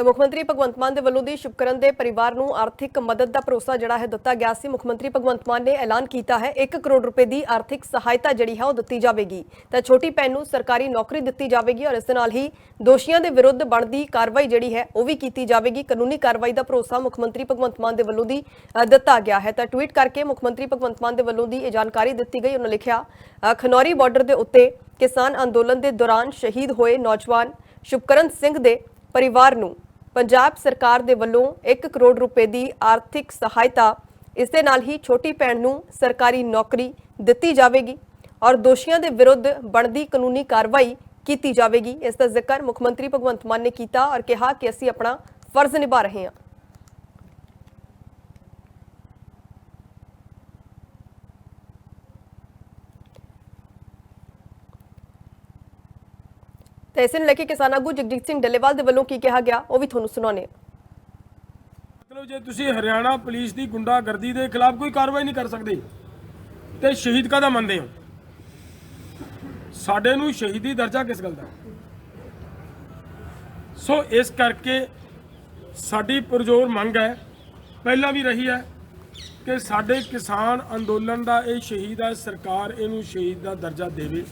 ਤਾਂ ਮੁੱਖ ਮੰਤਰੀ ਭਗਵੰਤ ਮਾਨ ਦੇ ਵੱਲੋਂ ਦੀ ਸ਼ੁਭਕਰਨ ਦੇ ਪਰਿਵਾਰ ਨੂੰ ਆਰਥਿਕ ਮਦਦ ਦਾ ਭਰੋਸਾ ਜਿਹੜਾ ਹੈ ਦਿੱਤਾ ਗਿਆ ਸੀ। ਮੁੱਖ ਮੰਤਰੀ ਭਗਵੰਤ ਮਾਨ ਨੇ ਐਲਾਨ ਕੀਤਾ ਹੈ 1 ਕਰੋੜ ਰੁਪਏ ਦੀ ਆਰਥਿਕ ਸਹਾਇਤਾ ਜਿਹੜੀ ਹੈ ਉਹ ਦਿੱਤੀ ਜਾਵੇਗੀ। ਤਾਂ ਛੋਟੀ ਭੈਣ ਨੂੰ ਸਰਕਾਰੀ ਨੌਕਰੀ ਦਿੱਤੀ ਜਾਵੇਗੀ ਔਰ ਇਸ ਦੇ ਨਾਲ ਹੀ ਦੋਸ਼ੀਆਂ ਦੇ ਵਿਰੁੱਧ ਬਣਦੀ ਕਾਰਵਾਈ ਜਿਹੜੀ ਹੈ ਉਹ ਵੀ ਕੀਤੀ ਜਾਵੇਗੀ। ਕਾਨੂੰਨੀ ਕਾਰਵਾਈ ਦਾ ਭਰੋਸਾ ਮੁੱਖ ਮੰਤਰੀ ਭਗਵੰਤ ਮਾਨ ਦੇ ਵੱਲੋਂ ਦੀ ਦਿੱਤਾ ਗਿਆ ਹੈ। ਤਾਂ ਟਵੀਟ ਕਰਕੇ ਮੁੱਖ ਮੰਤਰੀ ਭਗਵੰਤ ਮਾਨ ਦੇ ਵੱਲੋਂ ਦੀ ਇਹ ਜਾਣਕਾਰੀ ਦਿੱਤੀ ਗਈ। ਉਹਨਾਂ ਲਿਖਿਆ ਖਨੌਰੀ ਬਾਰਡਰ ਦੇ ਉੱਤੇ ਕਿਸਾਨ ਅੰਦੋਲਨ ਦੇ ਦੌਰਾਨ ਸ਼ਹੀਦ ਹੋਏ ਨੌਜਵਾਨ ਸ਼ੁਭਕਰਨ ਸਿੰਘ ਦੇ ਪਰਿਵਾਰ ਨੂੰ ਪੰਜਾਬ ਸਰਕਾਰ ਦੇ ਵੱਲੋਂ 1 ਕਰੋੜ ਰੁਪਏ ਦੀ ਆਰਥਿਕ ਸਹਾਇਤਾ ਇਸ ਦੇ ਨਾਲ ਹੀ ਛੋਟੀ ਭੈਣ ਨੂੰ ਸਰਕਾਰੀ ਨੌਕਰੀ ਦਿੱਤੀ ਜਾਵੇਗੀ ਔਰ ਦੋਸ਼ੀਆਂ ਦੇ ਵਿਰੁੱਧ ਬਣਦੀ ਕਾਨੂੰਨੀ ਕਾਰਵਾਈ ਕੀਤੀ ਜਾਵੇਗੀ। ਇਸ ਦਾ ਜ਼ਿਕਰ ਮੁੱਖ ਮੰਤਰੀ ਭਗਵੰਤ ਮਾਨ ਨੇ ਕੀਤਾ ਔਰ ਕਿਹਾ ਕਿ ਅਸੀਂ ਆਪਣਾ ਫਰਜ਼ ਨਿਭਾ ਰਹੇ ਹਾਂ। ਤੇ ਇਸੇ ਨੂੰ ਲੈ ਕੇ ਕਿਸਾਨ ਆਗੂ ਜਗਜੀਤ ਸਿੰਘ ਡੱਲੇਵਾਲ ਦੇ ਵੱਲੋਂ ਕੀ ਕਿਹਾ ਗਿਆ, ਉਹ ਵੀ ਤੁਹਾਨੂੰ ਸੁਣਾਉਂਦੇ ਮਤਲਬ ਜੇ ਤੁਸੀਂ ਹਰਿਆਣਾ ਪੁਲਿਸ ਦੀ ਗੁੰਡਾਗਰਦੀ ਦੇ ਖਿਲਾਫ ਕੋਈ ਕਾਰਵਾਈ ਨਹੀਂ ਕਰ ਸਕਦੇ, ਤੇ ਸ਼ਹੀਦ ਕਾਹਦਾ ਮੰਨਦੇ ਹੋ? ਸਾਡੇ ਨੂੰ ਸ਼ਹੀਦੀ ਦਰਜਾ ਕਿਸ ਗੱਲ ਦਾ? ਸੋ ਇਸ ਕਰਕੇ ਸਾਡੀ ਪੁਰਜੋਰ ਮੰਗ ਹੈ, ਪਹਿਲਾਂ ਵੀ ਰਹੀ ਹੈ, ਕਿ ਸਾਡੇ ਕਿਸਾਨ ਅੰਦੋਲਨ ਦਾ ਇਹ ਸ਼ਹੀਦ ਹੈ, ਸਰਕਾਰ ਇਹਨੂੰ ਸ਼ਹੀਦ ਦਾ ਦਰਜਾ ਦੇਵੇ।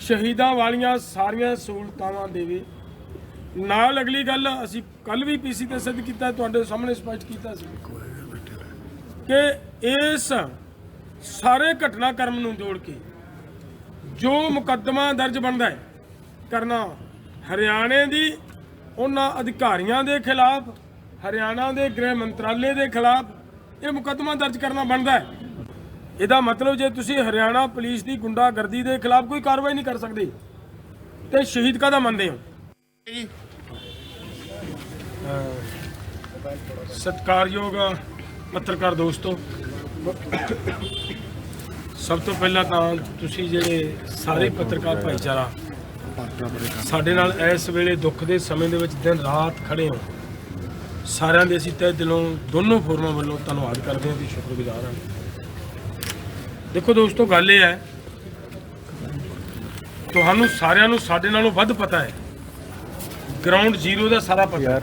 ਸ਼ਹੀਦਾਂ ਵਾਲੀਆਂ ਸਾਰੀਆਂ ਸਹੂਲਤਾਵਾਂ ਦੇਵੇ ਨਾਲ ਅਗਲੀ ਗੱਲ, ਅਸੀਂ ਕੱਲ ਵੀ ਪੀਸੀ ਤੇ ਸਿੱਧ ਕੀਤਾ, ਤੁਹਾਡੇ ਸਾਹਮਣੇ ਸਪਸ਼ਟ ਕੀਤਾ ਸੀ। ਕਿ ਇਸ ਸਾਰੇ ਘਟਨਾਕ੍ਰਮ ਨੂੰ ਜੋੜ ਕੇ ਜੋ ਮੁਕੱਦਮਾ ਦਰਜ ਬਣਦਾ ਹੈ, ਕਰਨਾ ਹਰਿਆਣੇ ਦੀ ਉਹਨਾਂ ਅਧਿਕਾਰੀਆਂ ਦੇ ਖਿਲਾਫ, ਹਰਿਆਣਾ ਦੇ ਗ੍ਰਹਿ ਮੰਤਰਾਲੇ ਦੇ ਖਿਲਾਫ ਇਹ ਮੁਕੱਦਮਾ ਦਰਜ ਕਰਨਾ ਬਣਦਾ ਹੈ। ਇਹਦਾ ਮਤਲਬ ਜੇ ਤੁਸੀਂ ਹਰਿਆਣਾ ਪੁਲਿਸ ਦੀ ਗੁੰਡਾਗਰਦੀ ਦੇ ਖਿਲਾਫ ਕੋਈ ਕਾਰਵਾਈ ਨਹੀਂ ਕਰ ਸਕਦੇ ਤੇ ਸ਼ਹੀਦ ਕਾਹਦਾ ਮੰਨਦੇ ਹੋ? ਸਤਿਕਾਰਯੋਗ ਪੱਤਰਕਾਰ ਦੋਸਤੋ ਸਭ ਤੋਂ ਪਹਿਲਾਂ ਤਾਂ ਤੁਸੀਂ ਜਿਹੜੇ ਸਾਰੇ ਪੱਤਰਕਾਰ ਭਾਈਚਾਰਾ ਸਾਡੇ ਨਾਲ ਇਸ ਵੇਲੇ ਦੁੱਖ ਦੇ ਸਮੇਂ ਦੇ ਵਿੱਚ ਦਿਨ ਰਾਤ ਖੜੇ ਹੋ। ਸਾਰਿਆਂ ਦੇ ਅਸੀਂ ਤਹਿ ਦਿਲੋਂ ਦੋਨੋਂ ਫੋਰਮਾਂ ਵੱਲੋਂ ਧੰਨਵਾਦ ਕਰਦੇ ਹਾਂ ਤੇ ਸ਼ੁਕਰਗੁਜ਼ਾਰ ਹਾਂ। ਦੇਖੋ ਦੋਸਤੋ ਗੱਲ ਇਹ ਹੈ ਤੁਹਾਨੂੰ ਸਾਰਿਆਂ ਨੂੰ ਸਾਡੇ ਨਾਲੋਂ ਵੱਧ ਪਤਾ ਹੈ। ਗਰਾਊਂਡ ਜ਼ੀਰੋ ਦਾ ਸਾਰਾ ਪਤਾ ਹੈ।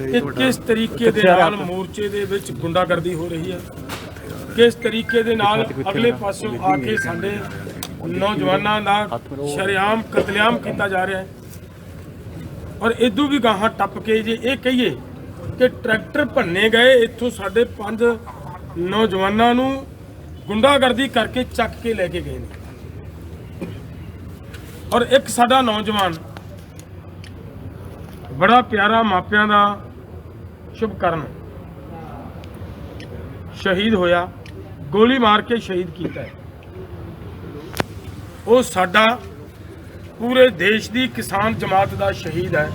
ਕਿ ਕਿਸ ਤਰੀਕੇ ਦੇ ਨਾਲ ਮੋਰਚੇ ਦੇ ਵਿੱਚ ਗੁੰਡਾਗਰਦੀ ਹੋ ਰਹੀ ਹੈ। ਕਿਸ ਤਰੀਕੇ ਦੇ ਨਾਲ ਅਗਲੇ ਪਾਸਿਓਂ ਆ ਕੇ ਸਾਡੇ ਨੌਜਵਾਨਾਂ ਦਾ ਸ਼ਰੇਆਮ ਕਤਲੇਆਮ ਕੀਤਾ ਜਾ ਰਿਹਾ ਹੈ। ਔਰ ਇਦੋਂ ਵੀ ਗਾਹਾਂ ਟੱਪ ਕੇ ਜੇ ਇਹ ਕਹੀਏ ਕਿ ਟਰੈਕਟਰ ਭੰਨੇ ਗਏ ਇੱਥੋਂ ਸਾਡੇ ਪੰਜ ਨੌਜਵਾਨਾਂ ਨੂੰ ਗੁੰਡਾਗਰਦੀ ਕਰਕੇ ਚੱਕ ਕੇ ਲੈ ਕੇ ਗਏ ਨੇ। ਔਰ ਇੱਕ ਸਾਡਾ ਨੌਜਵਾਨ ਬੜਾ ਪਿਆਰਾ ਮਾਪਿਆਂ ਦਾ ਸ਼ੁਭਕਰਨ। ਸ਼ਹੀਦ ਹੋਇਆ, ਗੋਲੀ ਮਾਰ ਕੇ ਸ਼ਹੀਦ ਕੀਤਾ ਉਹ ਸਾਡਾ ਪੂਰੇ ਦੇਸ਼ ਦੀ ਕਿਸਾਨ ਜਮਾਤ ਦਾ ਸ਼ਹੀਦ ਹੈ।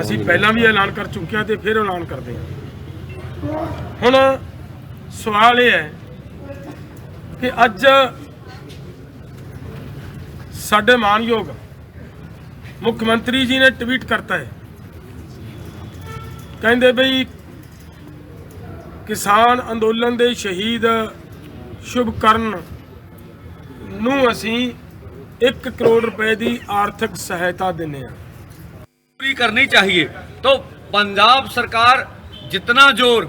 ਅਸੀਂ ਪਹਿਲਾਂ ਵੀ ਐਲਾਨ ਕਰ ਚੁੱਕੇ ਹਾਂ ਤੇ ਫਿਰ ਐਲਾਨ ਕਰਦੇ ਹਾਂ। ਹੁਣ ਸਵਾਲ ਇਹ ਹੈ ਕਿ ਅੱਜ ਸਾਡੇ ਮਾਨਯੋਗ ਮੁੱਖ ਮੰਤਰੀ ਜੀ ਨੇ ਟਵੀਟ ਕਰਤਾ ਹੈ ਕਹਿੰਦੇ ਬਈ ਕਿਸਾਨ ਅੰਦੋਲਨ ਦੇ ਸ਼ਹੀਦ ਸ਼ੁਭਕਰਨ ਨੂੰ ਅਸੀਂ 1 ਕਰੋੜ ਰੁਪਏ ਦੀ ਆਰਥਿਕ ਸਹਾਇਤਾ ਦਿੰਨੇ ਆ पूरी करनी चाहिए तो पंजाब सरकार जितना जोर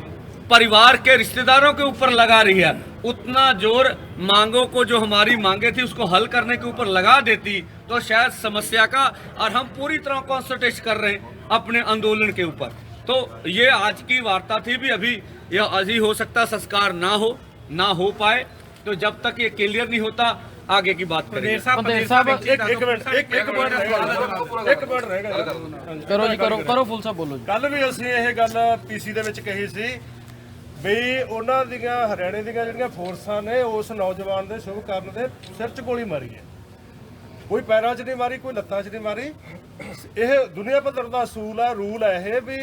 परिवार के रिश्तेदारों के ऊपर लगा रही है उतना जोर मांगों को जो हमारी मांगे थी उसको हल करने के ऊपर लगा देती तो शायद समस्या का और हम पूरी तरह कॉन्सनट्रेट कर रहे हैं अपने आंदोलन के ऊपर तो ये आज की वार्ता थी भी अभी यह अभी हो सकता संस्कार ना हो ना हो पाए तो जब तक ये क्लियर नहीं होता आगे की बात करेंगे ਪੰਦੇਰ ਸਾਹਿਬ ਇੱਕ ਇੱਕ ਮਿੰਟ ਇੱਕ ਇੱਕ ਮਿੰਟ ਰਹਿ ਇੱਕ ਮਿੰਟ ਰਹਿ ਗਿਆ ਕਰੋ ਜੀ ਕਰੋ ਕਰੋ ਫੁੱਲ ਸਾਹਿਬ ਬੋਲੋ ਜੀ ਕੱਲ ਵੀ ਅਸੀਂ ਇਹ ਗੱਲ ਪੀਸੀ ਦੇ ਵਿੱਚ ਕਹੀ ਸੀ ਵੀ ਉਹਨਾਂ ਦੀਆਂ, ਹਰਿਆਣੇ ਦੀਆਂ ਜਿਹੜੀਆਂ ਫੋਰਸਾਂ ਨੇ, ਉਸ ਨੌਜਵਾਨ ਦੇ ਸ਼ੁਭ ਕਰਨ ਦੇ ਸਿਰ 'ਚ ਗੋਲੀ ਮਾਰੀ ਹੈ। ਕੋਈ ਪੈਰਾਂ 'ਚ ਨਹੀਂ ਮਾਰੀ, ਕੋਈ ਲੱਤਾਂ 'ਚ ਨਹੀਂ ਮਾਰੀ। ਇਹ ਦੁਨੀਆ ਪੱਧਰ ਦਾ ਅਸੂਲ ਹੈ ਰੂਲ ਹੈ ਇਹ ਵੀ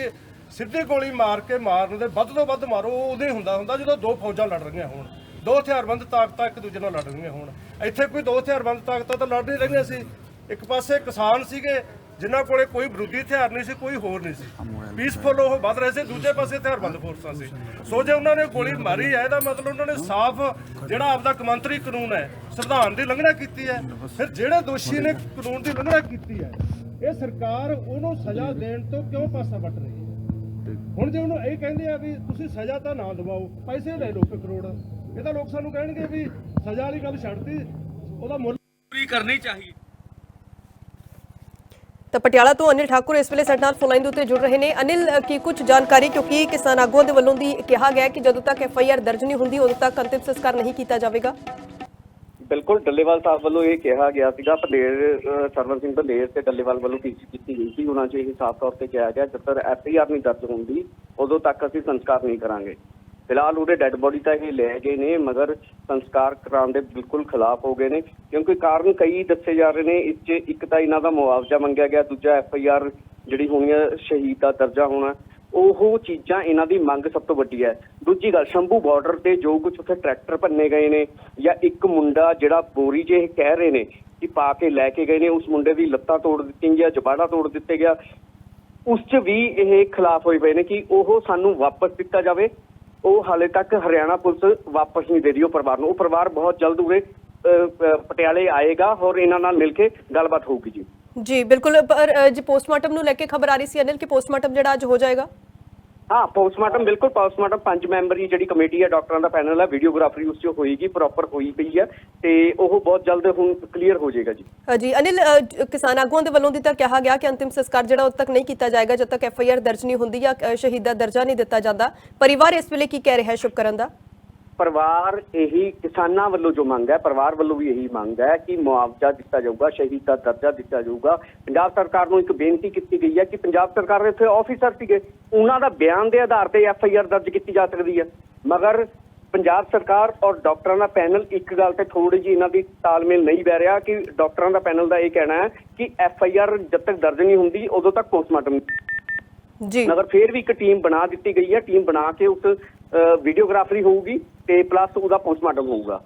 ਸਿੱਧੀ ਗੋਲੀ ਮਾਰ ਕੇ ਮਾਰਨ ਦੇ ਵੱਧ ਤੋਂ ਵੱਧ ਮਾਰੋ, ਉਹ ਉਦੋਂ ਹੀ ਹੁੰਦਾ ਹੁੰਦਾ ਜਦੋਂ ਦੋ ਫੌਜਾਂ ਲੜ ਰਹੀਆਂ ਹੋਣ। ਦੋ ਹਥਿਆਰਬੰਦ ਤਾਕਤਾਂ ਇੱਕ ਦੂਜੇ ਨਾਲ ਲੜ ਰਹੀਆਂ ਹੋਣ। ਇੱਥੇ ਕੋਈ ਦੋ ਹਥਿਆਰਬੰਦ ਤਾਕਤਾਂ ਤਾਂ ਲੜ ਨਹੀਂ ਰਹੀਆਂ ਸੀ। ਇੱਕ ਪਾਸੇ ਕਿਸਾਨ ਸੀਗੇ ਜਿਨ੍ਹਾਂ ਕੋਲੇ ਕੋਈ ਵਿਰੋਧੀ ਹਥਿਆਰ ਨਹੀਂ ਸੀ, ਕੋਈ ਹੋਰ ਨਹੀਂ ਸੀ। ਪੀਸਫੁਲ ਉਹ ਵੱਧ ਰਹੇ ਸੀ, ਦੂਜੇ ਪਾਸੇ ਹਥਿਆਰਬੰਦ ਫੋਰਸਾਂ ਸੀ। ਸੋ ਜੇ ਉਹਨਾਂ ਨੇ ਗੋਲੀ ਮਾਰੀ ਹੈ, ਇਹਦਾ ਮਤਲਬ ਉਹਨਾਂ ਨੇ ਸਾਫ਼ ਜਿਹੜਾ ਆਪਦਾ ਕਮੰਤਰੀ ਕਾਨੂੰਨ ਹੈ, ਸੰਵਿਧਾਨ ਦੀ ਲੰਘਣਾ ਕੀਤੀ ਹੈ। ਫਿਰ ਜਿਹੜੇ ਦੋਸ਼ੀ ਨੇ ਕਾਨੂੰਨ ਦੀ ਲੰਘਣਾ ਕੀਤੀ ਹੈ, ਇਹ ਸਰਕਾਰ ਉਹਨੂੰ ਸਜ਼ਾ ਦੇਣ ਤੋਂ ਕਿਉਂ ਪਾਸਾ ਵੱਟ ਰਹੀ ਹੈ? ਹੁਣ ਜੇ ਉਹਨੂੰ ਇਹ ਕਹਿੰਦੇ ਆ ਵੀ ਤੁਸੀਂ ਸਜ਼ਾ ਤਾਂ ਨਾ ਦਿਵਾਓ, ਪੈਸੇ ਲੈ ਲਓ ਕਰੋੜ ਇਹ ਤਾਂ ਲੋਕ ਸਾਨੂੰ ਕਹਿਣਗੇ ਵੀ ਸਜ਼ਾ ਵਾਲੀ ਗੱਲ ਛੱਡਤੀ, ਉਹਦਾ ਮੁੱਲ ਪੂਰੀ ਕਰਨੀ ਚਾਹੀਦੀ ਤਾਂ ਪਟਿਆਲਾ ਤੋਂ ਅਨਿਲ ਠਾਕੁਰ ਇਸ ਵੇਲੇ ਸਾਡੇ ਨਾਲ ਫੋਨ ਲਾਈਨ ਦੇ ਉੱਤੇ ਜੁੜ ਰਹੇ ਨੇ। ਅਨਿਲ ਕੀ ਕੁਝ ਜਾਣਕਾਰੀ? ਕਿਉਂਕਿ ਕਿਸਾਨ ਆਗੂਆਂ ਦੇ ਵੱਲੋਂ ਦੀ ਕਿਹਾ ਗਿਆ ਕਿ ਜਦੋਂ ਤੱਕ ਐਫ ਆਈ ਆਰ ਦਰਜ ਨਹੀਂ ਹੁੰਦੀ ਉਦੋਂ ਤੱਕ ਅੰਤਿਮ ਸੰਸਕਾਰ ਨਹੀਂ ਕੀਤਾ ਜਾਵੇਗਾ। ਬਿਲਕੁਲ ਡੱਲੇਵਾਲ ਸਾਹਿਬ ਵੱਲੋਂ ਇਹ ਕਿਹਾ ਗਿਆ ਸੀਗਾ। ਪੰਡੇਰ ਅਹ, ਸਿੰਘ ਪੰਡੇਰ ਤੇ ਡੱਲੇਵਾਲ ਵੱਲੋਂ ਪੀਸੀ ਕੀਤੀ ਗਈ ਸੀ। ਉਹਨਾਂ 'ਚ ਇਹ ਸਾਫ਼ ਤੌਰ ਤੇ ਕਿਹਾ ਗਿਆ ਜਦ ਤੱਕ ਐਫ ਆਈ ਆਰ ਨਹੀਂ ਦਰਜ ਹੁੰਦੀ ਉਦੋਂ ਤੱਕ ਅਸੀਂ ਸੰਸਕਾਰ ਨਹੀਂ ਕਰਾਂਗੇ। ਫਿਲਹਾਲ ਉਹਦੇ ਡੈੱਡ ਬੋਡੀ ਤਾਂ ਇਹ ਲੈ ਗਏ ਨੇ, ਮਗਰ ਸੰਸਕਾਰ ਕਰਾਉਣ ਦੇ ਬਿਲਕੁਲ ਖਿਲਾਫ ਹੋ ਗਏ ਨੇ। ਕਿਉਂਕਿ ਕਾਰਨ ਕਈ ਦੱਸੇ ਜਾ ਰਹੇ ਨੇ, ਇਸ 'ਚ ਇੱਕ ਤਾਂ ਇਹਨਾਂ ਦਾ ਮੁਆਵਜ਼ਾ ਮੰਗਿਆ ਗਿਆ, ਦੂਜਾ ਐਫ ਆਈ ਆਰ ਜਿਹੜੀ ਹੋਣੀ ਹੈ ਸ਼ਹੀਦ ਦਾ ਦਰਜਾ ਹੋਣਾ। ਉਹ ਚੀਜ਼ਾਂ ਇਹਨਾਂ ਦੀ ਮੰਗ ਸਭ ਤੋਂ ਵੱਡੀ ਹੈ। ਦੂਜੀ ਗੱਲ, ਸ਼ੰਭੂ ਬਾਰਡਰ ਤੇ ਜੋ ਕੁਝ ਉੱਥੇ ਟਰੈਕਟਰ ਭੰਨੇ ਗਏ ਨੇ, ਜਾਂ ਇੱਕ ਮੁੰਡਾ ਜਿਹੜਾ ਬੋਰੀ ਜੇ ਕਹਿ ਰਹੇ ਨੇ ਕਿ ਪਾ ਕੇ ਲੈ ਕੇ ਗਏ ਨੇ, ਉਸ ਮੁੰਡੇ ਦੀ ਲੱਤਾਂ ਤੋੜ ਦਿੱਤੀਆਂ ਗਿਆ ਜਬਾੜਾ ਤੋੜ ਦਿੱਤੇ ਗਿਆ। ਉਸ 'ਚ ਵੀ ਇਹ ਖਿਲਾਫ ਹੋਏ ਪਏ ਨੇ ਕਿ ਉਹ ਸਾਨੂੰ ਵਾਪਸ ਦਿੱਤਾ ਜਾਵੇ। ਉਹ ਹਾਲੇ ਤੱਕ ਹਰਿਆਣਾ ਪੁਲਿਸ ਵਾਪਸ ਨਹੀਂ ਦੇ ਰਹੀ ਉਹ ਪਰਿਵਾਰ ਨੂੰ। ਉਹ ਪਰਿਵਾਰ ਬਹੁਤ ਜਲਦ ਉਰੇ ਪਟਿਆਲੇ ਆਏਗਾ ਔਰ ਇਹਨਾਂ ਨਾਲ ਮਿਲ ਕੇ ਗੱਲਬਾਤ ਹੋਊਗੀ ਜੀ। ਜੀ, ਬਿਲਕੁਲ, ਪਰ ਜੀ, ਪੋਸਟਮਾਰਟਮ ਨੂੰ ਲੈ ਕੇ ਖਬਰ ਆ ਰਹੀ ਸੀ ਅਨਿਲ ਕਿ ਪੋਸਟਮਾਰਟਮ ਜਿਹੜਾ ਅੱਜ ਹੋ ਜਾਏਗਾ? ਹਾਂ ਪੋਸਟਮਾਰਟਮ ਬਿਲਕੁਲ ਪੋਸਟਮਾਰਟਮ ਪੰਜ ਮੈਂਬਰੀ ਜਿਹੜੀ ਕਮੇਟੀ ਹੈ ਡਾਕਟਰਾਂ ਦਾ ਪੈਨਲ ਹੈ ਵੀਡੀਓਗ੍ਰਾਫੀ ਉਸ 'ਚ ਹੋਏਗੀ ਪ੍ਰੋਪਰ ਹੋਈ ਪਈ ਹੈ ਤੇ ਉਹ ਬਹੁਤ ਜਲਦ ਹੁਣ ਕਲੀਅਰ ਹੋ ਜਾਏਗਾ ਜੀ। ਜੀ, ਅਨਿਲ ਕਿਸਾਨ ਆਗੂਆਂ ਦੇ ਵੱਲੋਂ ਦੀ ਕਿਹਾ ਗਿਆ ਕਿ ਅੰਤਿਮ ਸੰਸਕਾਰ ਜਿਹੜਾ ਉਦੋਂ ਤੱਕ ਨਹੀਂ ਕੀਤਾ ਜਾਏਗਾ ਜਦ ਤੱਕ ਐਫ ਆਈ ਆਰ ਦਰਜ ਨਹੀਂ ਹੁੰਦੀ ਜਾਂ ਸ਼ਹੀਦ ਦਾ ਦਰਜਾ ਨਹੀਂ ਦਿੱਤਾ ਜਾਂਦਾ। ਪਰਿਵਾਰ ਇਸ ਵੇਲੇ ਕੀ ਕਹਿ ਰਿਹਾ ਹੈ ਸ਼ੁਕਰਨ ਦਾ? ਪਰਿਵਾਰ ਇਹੀ ਕਿਸਾਨਾਂ ਵੱਲੋਂ ਜੋ ਮੰਗ ਹੈ ਪਰਿਵਾਰ ਵੱਲੋਂ ਵੀ ਇਹੀ ਮੰਗ ਹੈ ਕਿ ਮੁਆਵਜ਼ਾ ਦਿੱਤਾ ਜਾਊਗਾ ਸ਼ਹੀਦ ਦਾ ਦਰਜਾ ਦਿੱਤਾ ਜਾਊਗਾ। ਪੰਜਾਬ ਸਰਕਾਰ ਨੂੰ ਇੱਕ ਬੇਨਤੀ ਕੀਤੀ ਗਈ ਹੈ ਕਿ ਪੰਜਾਬ ਸਰਕਾਰ ਦੇ ਇੱਥੇ ਆਫੀਸਰ ਸੀਗੇ ਉਹਨਾਂ ਦਾ ਬਿਆਨ ਦੇ ਆਧਾਰ ਤੇ ਐਫ ਆਈ ਆਰ ਦਰਜ ਕੀਤੀ ਜਾ ਸਕਦੀ ਹੈ। ਮਗਰ ਪੰਜਾਬ ਸਰਕਾਰ ਔਰ ਡਾਕਟਰਾਂ ਦਾ ਪੈਨਲ ਇੱਕ ਗੱਲ ਤੇ ਥੋੜੀ ਜਿਹੀ ਇਹਨਾਂ ਦੀ ਤਾਲਮੇਲ ਨਹੀਂ ਬਹਿ ਰਿਹਾ ਕਿ ਡਾਕਟਰਾਂ ਦਾ ਪੈਨਲ ਦਾ ਇਹ ਕਹਿਣਾ ਹੈ ਕਿ ਐਫ ਆਈ ਆਰ ਜਦ ਤੱਕ ਦਰਜ ਨਹੀਂ ਹੁੰਦੀ ਉਦੋਂ ਤੱਕ ਪੋਸਟਮਾਰਟਮ ਜੀ। ਮਗਰ ਫਿਰ ਵੀ ਇੱਕ ਟੀਮ ਬਣਾ ਦਿੱਤੀ ਗਈ ਹੈ। ਟੀਮ ਬਣਾ ਕੇ ਉਸ ਵੀਡੀਓਗ੍ਰਾਫਰੀ ਹੋਊਗੀ ਤੇ ਪਲੱਸ ਉਹਦਾ ਪੋਸਟਮਾਰਟਮ ਹੋਊਗਾ।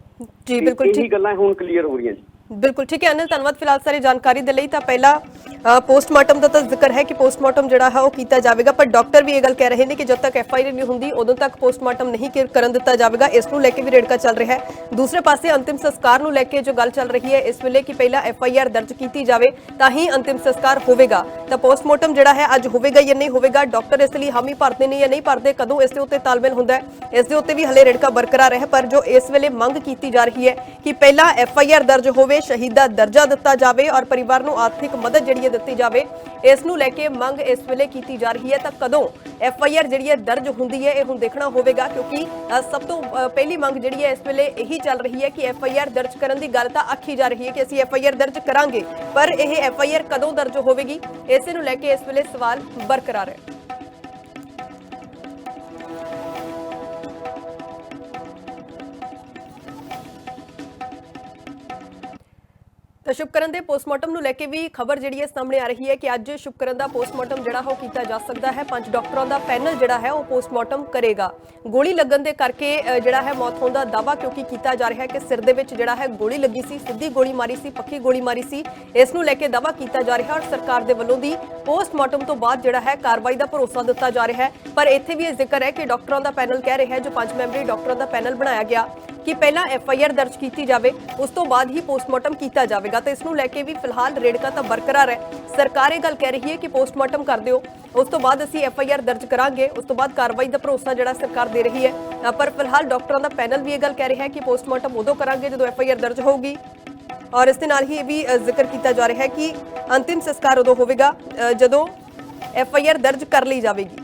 ਜੀ ਬਿਲਕੁਲ ਇਹੀ ਠੀਕ। ਗੱਲਾਂ ਹੁਣ ਕਲੀਅਰ ਹੋ ਰਹੀਆਂ ਜੀ। ਬਿਲਕੁਲ ਠੀਕ ਹੈ ਅਨਿਲ ਧੰਨਵਾਦ ਫਿਲਹਾਲ ਸਾਰੀ ਜਾਣਕਾਰੀ ਦੇ ਲਈ ਤਾਂ ਪਹਿਲਾ ਅ, ਪੋਸਟਮਾਰਟਮ ਦਾ ਤਾਂ ਜ਼ਿਕਰ ਹੈ ਕਿ ਪੋਸਟਮਾਰਟਮ ਜਿਹੜਾ ਹੈ ਉਹ ਕੀਤਾ ਜਾਵੇਗਾ ਪਰ ਡਾਕਟਰ ਵੀ ਇਹ ਗੱਲ ਕਹਿ ਰਹੇ ਨੇ ਕਿ ਜਦ ਤੱਕ ਐਫ ਆਈ ਆਰ ਨਹੀਂ ਹੁੰਦੀ ਉਦੋਂ ਤੱਕ ਪੋਸਟਮਾਰਟਮ ਨਹੀਂ ਕੀ- ਕਰਨ ਦਿੱਤਾ ਜਾਵੇਗਾ ਇਸ ਨੂੰ ਲੈ ਕੇ ਵੀ ਰੇੜਕਾ ਚੱਲ ਰਿਹਾ ਹੈ ਦੂਸਰੇ ਪਾਸੇ ਅੰਤਿਮ ਸੰਸਕਾਰ ਨੂੰ ਲੈ ਕੇ ਜੋ ਗੱਲ ਚੱਲ ਰਹੀ ਹੈ ਇਸ ਵੇਲੇ ਕਿ ਪਹਿਲਾਂ ਐਫ ਆਈ ਆਰ ਦਰਜ ਕੀਤੀ ਜਾਵੇ ਤਾਂ ਹੀ ਅੰਤਿਮ ਸੰਸਕਾਰ ਹੋਵੇਗਾ ਤਾਂ ਪੋਸਟਮਾਰਟਮ ਜਿਹੜਾ ਹੈ ਅੱਜ ਹੋਵੇਗਾ ਜਾਂ ਨਹੀਂ ਹੋਵੇਗਾ ਡਾਕਟਰ ਇਸ ਲਈ ਹਾਮੀ ਭਰਦੇ ਨੇ ਜਾਂ ਨਹੀਂ ਭਰਦੇ ਕਦੋਂ ਇਸ ਦੇ ਉੱਤੇ ਤਾਲਮੇਲ ਹੁੰਦਾ ਹੈ ਇਸ ਦੇ ਉੱਤੇ ਵੀ ਹਲੇ ਰੇੜਕਾ ਬਰਕਰਾਰ ਹੈ ਪਰ ਜੋ ਇਸ ਵੇਲੇ ਮੰਗ ਕੀਤੀ ਜਾ ਰਹੀ ਹੈ ਕਿ ਪਹਿਲਾਂ ਐਫ ਆਈ ਆਰ ਦਰਜ ਹੋਵੇ ਸ਼ਹੀਦ ਦਾ ਦਰਜਾ ਦਿੱਤਾ ਜਾਵੇ ਔਰ ਪਰਿਵਾਰ ਨੂੰ ਆਰਥਿਕ ਮਦਦ ਜਿਹੜੀ ਹੈ ਦਿੱਤੀ ਜਾਵੇ, ਇਸ ਨੂੰ ਲੈ ਕੇ ਮੰਗ ਇਸ ਵੇਲੇ ਕੀਤੀ ਜਾ ਰਹੀ ਹੈ। ਤਾਂ ਕਦੋਂ ਐਫ ਆਈ ਆਰ ਜਿਹੜੀ ਹੈ ਦਰਜ ਹੁੰਦੀ ਹੈ, ਇਹ ਹੁਣ ਦੇਖਣਾ ਹੋਵੇਗਾ ਕਿਉਂਕਿ ਸਭ ਤੋਂ ਪਹਿਲੀ ਮੰਗ ਜਿਹੜੀ ਹੈ ਇਸ ਵੇਲੇ ਇਹੀ ਚੱਲ ਰਹੀ ਹੈ ਕਿ ਐਫ ਆਈ ਆਰ ਦਰਜ ਕਰਨ ਦੀ ਗੱਲ ਤਾਂ ਆਖੀ ਜਾ ਰਹੀ ਹੈ ਕਿ ਅਸੀਂ ਐਫ ਆਈ ਆਰ ਦਰਜ ਕਰਾਂਗੇ, ਪਰ ਇਹ ਐਫ ਆਈ ਆਰ ਕਦੋਂ ਦਰਜ ਹੋਵੇਗੀ, ਇਸੇ ਨੂੰ ਲੈ ਕੇ ਇਸ ਵੇਲੇ ਸਵਾਲ ਬਰਕਰਾਰ ਹੈ। ਤਾਂ ਸ਼ੁਭਕਰਨ ਦੇ ਪੋਸਟਮਾਰਟਮ ਨੂੰ ਲੈ ਕੇ ਵੀ ਖਬਰ ਜਿਹੜੀ ਹੈ ਸਾਹਮਣੇ ਆ ਰਹੀ ਹੈ ਕਿ ਅੱਜ ਸ਼ੁਭਕਰਨ ਦਾ ਪੋਸਟਮਾਰਟਮ ਜਿਹੜਾ ਉਹ ਕੀਤਾ ਜਾ ਸਕਦਾ ਹੈ। ਪੰਜ ਡਾਕਟਰਾਂ ਦਾ ਪੈਨਲ ਜਿਹੜਾ ਹੈ ਉਹ ਪੋਸਟਮਾਰਟਮ ਕਰੇਗਾ। ਗੋਲੀ ਲੱਗਣ ਦੇ ਕਰਕੇ ਜਿਹੜਾ ਹੈ ਮੌਤ ਹੋਣ ਦਾ ਦਾਵਾ ਕਿਉਂਕਿ ਕੀਤਾ ਜਾ ਰਿਹਾ ਹੈ ਕਿ ਸਿਰ ਦੇ ਵਿੱਚ ਜਿਹੜਾ ਹੈ ਗੋਲੀ ਲੱਗੀ ਸੀ, ਸਿੱਧੀ ਗੋਲੀ ਮਾਰੀ ਸੀ ਪੱਕੀ ਗੋਲੀ ਮਾਰੀ ਸੀ। ਇਸ ਨੂੰ ਲੈ ਕੇ ਦਾਵਾ ਕੀਤਾ ਜਾ ਰਿਹਾ ਔਰ ਸਰਕਾਰ ਦੇ ਵੱਲੋਂ ਦੀ ਪੋਸਟਮਾਰਟਮ ਤੋਂ ਬਾਅਦ ਜਿਹੜਾ ਹੈ ਕਾਰਵਾਈ ਦਾ ਭਰੋਸਾ ਦਿੱਤਾ ਜਾ ਰਿਹਾ ਹੈ। ਪਰ ਇੱਥੇ ਵੀ ਇਹ ਜ਼ਿਕਰ ਹੈ ਕਿ ਡਾਕਟਰਾਂ ਦਾ ਪੈਨਲ ਕਹਿ ਰਿਹਾ ਹੈ, ਜੋ ਪੰਜ ਮੈਂਬਰੀ ਡਾਕਟਰਾਂ ਦਾ ਪੈਨਲ ਬਣਾਇਆ ਗਿਆ। ਕਿ ਪਹਿਲਾਂ ਐਫ ਆਈ ਆਰ ਦਰਜ ਕੀਤੀ ਜਾਵੇ, ਉਸ ਤੋਂ ਬਾਅਦ ਹੀ ਪੋਸਟਮਾਰਟਮ ਕੀਤਾ ਜਾਵੇਗਾ। ਤਾਂ ਇਸ ਨੂੰ ਲੈ ਕੇ ਵੀ ਫਿਲਹਾਲ ਰੇੜਕਾ ਤਾਂ ਬਰਕਰਾਰ ਹੈ। ਸਰਕਾਰ ਇਹ ਗੱਲ ਕਹਿ ਰਹੀ ਹੈ ਕਿ ਪੋਸਟਮਾਰਟਮ ਕਰ ਦਿਓ। ਉਸ ਤੋਂ ਬਾਅਦ ਅਸੀਂ ਐਫ ਆਈ ਆਰ ਦਰਜ ਕਰਾਂਗੇ। ਉਸ ਤੋਂ ਬਾਅਦ ਕਾਰਵਾਈ ਦਾ ਭਰੋਸਾ ਜਿਹੜਾ ਸਰਕਾਰ ਦੇ ਰਹੀ ਹੈ। ਪਰ ਫਿਲਹਾਲ ਡਾਕਟਰਾਂ ਦਾ ਪੈਨਲ ਵੀ ਇਹ ਗੱਲ ਕਹਿ ਰਿਹਾ ਹੈ ਕਿ ਪੋਸਟਮਾਰਟਮ ਉਦੋਂ ਕਰਾਂਗੇ ਜਦੋਂ ਐਫ ਆਈ ਆਰ ਦਰਜ ਹੋਊਗੀ। ਔਰ ਇਸ ਦੇ ਨਾਲ ਹੀ ਇਹ ਵੀ ਜ਼ਿਕਰ ਕੀਤਾ ਜਾ ਰਿਹਾ ਹੈ ਕਿ ਅੰਤਿਮ ਸੰਸਕਾਰ ਉਦੋਂ ਹੋਵੇਗਾ ਜਦੋਂ ਐਫ ਆਈ ਆਰ ਦਰਜ ਕਰ ਲਈ ਜਾਵੇਗੀ।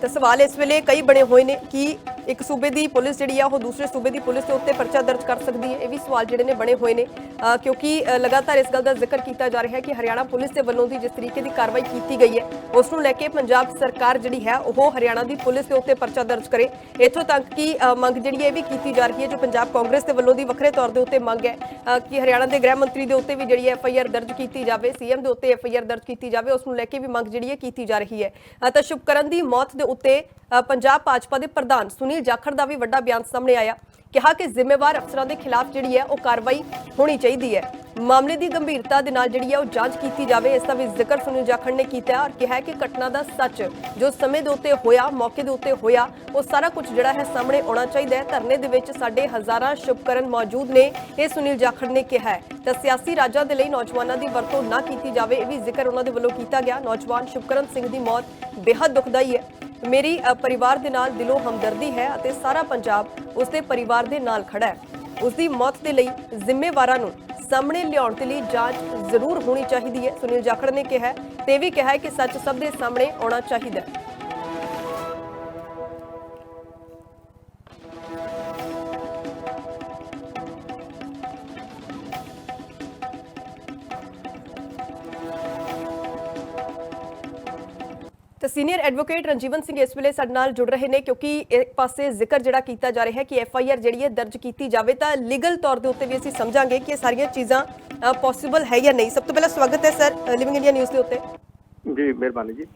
ਤਾਂ ਸਵਾਲ ਇਸ ਵੇਲੇ ਕਈ ਬਣੇ ਹੋਏ ਨੇ ਕਿ ਇੱਕ ਸੂਬੇ ਦੀ ਪੁਲਿਸ ਜਿਹੜੀ ਆ, ਉਹ ਦੂਸਰੇ ਸੂਬੇ ਦੀ ਪੁਲਿਸ ਦੇ ਉੱਤੇ ਪਰਚਾ ਦਰਜ ਕਰ ਸਕਦੀ ਹੈ। ਇਹ ਵੀ ਸਵਾਲ ਜਿਹੜੇ ਨੇ ਬਣੇ ਹੋਏ ਨੇ। ਕਿਉਂਕਿ ਲਗਾਤਾਰ ਇਸ ਗੱਲ ਦਾ ਜ਼ਿਕਰ ਕੀਤਾ ਜਾ ਰਿਹਾ ਹੈ ਕਿ ਹਰਿਆਣਾ ਪੁਲਿਸ ਦੇ ਵੱਲੋਂ ਦੀ ਜਿਸ ਤਰੀਕੇ ਦੀ ਕਾਰਵਾਈ ਕੀਤੀ ਗਈ ਹੈ, ਉਸ ਨੂੰ ਲੈ ਕੇ ਪੰਜਾਬ ਸਰਕਾਰ ਜਿਹੜੀ ਹੈ, ਉਹ ਹਰਿਆਣਾ ਦੀ ਪੁਲਿਸ ਦੇ ਉੱਤੇ ਪਰਚਾ ਦਰਜ ਕਰੇ। ਇੱਥੋਂ ਤੱਕ ਕਿ ਮੰਗ ਜਿਹੜੀ ਹੈ, ਇਹ ਵੀ ਕੀਤੀ ਜਾ ਰਹੀ ਹੈ, ਜੋ ਪੰਜਾਬ ਕਾਂਗਰਸ ਦੇ ਵੱਲੋਂ ਦੀ ਵੱਖਰੇ ਤੌਰ ਦੇ ਉੱਤੇ ਮੰਗ ਹੈ ਕਿ ਹਰਿਆਣਾ ਦੇ ਗ੍ਰਹਿ ਮੰਤਰੀ ਦੇ ਉੱਤੇ ਵੀ ਜਿਹੜੀ ਐਫ ਆਈ ਆਰ ਦਰਜ ਕੀਤੀ ਜਾਵੇ, ਸੀਐਮ ਦੇ ਉੱਤੇ ਐਫ ਆਈ ਆਰ ਦਰਜ ਕੀਤੀ ਜਾਵੇ, ਉਸ ਨੂੰ ਲੈ ਕੇ ਵੀ ਮੰਗ ਜਿਹੜੀ ਹੈ, ਕੀਤੀ ਜਾ ਰਹੀ ਹੈ। ਤਾਂ ਸ਼ੁਭਕਰਨ ਦੀ ਮੌਤ ਦੇ ਉੱਤੇ ਪੰਜਾਬ ਭਾਜਪਾ ਦੇ ਪ੍ਰਧਾਨ ਸੁਨੀਲ ਜਾਖੜ ਦਾ ਵੀ ਵੱਡਾ ਬਿਆਨ ਸਾਹਮਣੇ ਆਇਆ। ਕਿਹਾ ਕਿ ਜ਼ਿੰਮੇਵਾਰ ਅਫਸਰਾਂ ਦੇ ਖਿਲਾਫ ਜਿਹੜੀ ਹੈ, ਉਹ ਕਾਰਵਾਈ ਹੋਣੀ ਚਾਹੀਦੀ ਹੈ। ਮਾਮਲੇ ਦੀ ਗੰਭੀਰਤਾ ਦੇ ਨਾਲ ਜਿਹੜੀ ਹੈ, ਉਹ ਜਾਂਚ ਕੀਤੀ ਜਾਵੇ, ਇਸ ਦਾ ਵੀ ਜ਼ਿਕਰ ਸੁਨੀਲ ਜਾਖੜ ਨੇ ਕੀਤਾ ਔਰ ਕਿਹਾ ਕਿ ਘਟਨਾ ਦਾ ਸੱਚ ਜੋ ਸਮੇਂ ਦੇ ਉੱਤੇ ਹੋਇਆ, ਮੌਕੇ ਦੇ ਉੱਤੇ ਹੋਇਆ, ਉਹ ਸਾਰਾ ਕੁਝ ਜਿਹੜਾ ਹੈ ਸਾਹਮਣੇ ਆਉਣਾ ਚਾਹੀਦਾ ਹੈ। ਧਰਨੇ ਦੇ ਵਿੱਚ ਸਾਡੇ ਹਜ਼ਾਰਾਂ ਸ਼ੁਭਕਰਨ ਮੌਜੂਦ ਨੇ, ਇਹ ਸੁਨੀਲ ਜਾਖੜ ਨੇ ਕਿਹਾ ਹੈ। ਤਾਂ ਸਿਆਸੀ ਰਾਜਾਂ ਦੇ ਲਈ ਨੌਜਵਾਨਾਂ ਦੀ ਵਰਤੋਂ ਨਾ ਕੀਤੀ ਜਾਵੇ, ਇਹ ਵੀ ਜ਼ਿਕਰ ਉਹਨਾਂ ਦੇ ਵੱਲੋਂ ਕੀਤਾ ਗਿਆ। ਨੌਜਵਾਨ ਸ਼ੁਭਕਰਨ ਸਿੰਘ ਦੀ ਮੌਤ ਬੇहद ਦੁਖਦਾਈ ਹੈ। ਮੇਰੀ ਪਰਿਵਾਰ ਦੇ ਨਾਲ ਦਿਲੋਂ ਹਮਦਰਦੀ ਹੈ ਅਤੇ ਸਾਰਾ ਪੰਜਾਬ ਉਸ ਦੇ ਪਰਿਵਾਰ ਦੇ ਨਾਲ ਖੜਾ ਹੈ। ਉਸ ਦੀ ਮੌਤ ਦੇ ਲਈ ਜ਼ਿੰਮੇਵਾਰਾਂ ਨੂੰ ਸਾਹਮਣੇ ਲਿਆਉਣ ਦੇ ਲਈ ਜਾਂਚ ਜ਼ਰੂਰ ਹੋਣੀ ਚਾਹੀਦੀ ਹੈ। ਸੁਨੀਲ ਜਾਖੜ ਨੇ ਕਿਹਾ ਤੇ ਵੀ ਕਿਹਾ ਹੈ ਕਿ ਸੱਚ ਸਭ ਦੇ ਸਾਹਮਣੇ ਆਉਣਾ ਚਾਹੀਦਾ ਹੈ। ਸੀਨੀਅਰ ਐਡਵੋਕੇਟ ਰਣਜੀਵਨ ਸਿੰਘ ਇਸ ਵੇਲੇ ਸਾਡੇ ਨਾਲ ਜੁੜ ਰਹੇ ਨੇ ਕਿਉਂਕਿ ਇੱਕ ਪਾਸੇ ਜ਼ਿਕਰ ਜਿਹੜਾ ਕੀਤਾ ਜਾ ਰਿਹਾ ਹੈ ਕਿ ਐਫ ਆਈ ਆਰ ਜਿਹੜੀ ਹੈ ਦਰਜ ਕੀਤੀ ਜਾਵੇ ਤਾਂ ਲੀਗਲ ਤੌਰ ਦੇ ਉੱਤੇ ਵੀ ਅਸੀਂ ਸਮਝਾਂਗੇ ਕਿ ਇਹ ਸਾਰੀਆਂ ਚੀਜ਼ਾਂ ਪੋਸੀਬਲ ਹੈ ਜਾਂ ਨਹੀਂ। ਸਭ ਤੋਂ ਪਹਿਲਾਂ ਸਵਾਗਤ ਹੈ ਸਰ ਲਿਵਿੰਗ ਇੰਡੀਆ ਨਿਊਜ਼ ਦੇ ਉੱਤੇ। ਜੀ ਮਿਹਰਬਾਨੀ ਜੀ।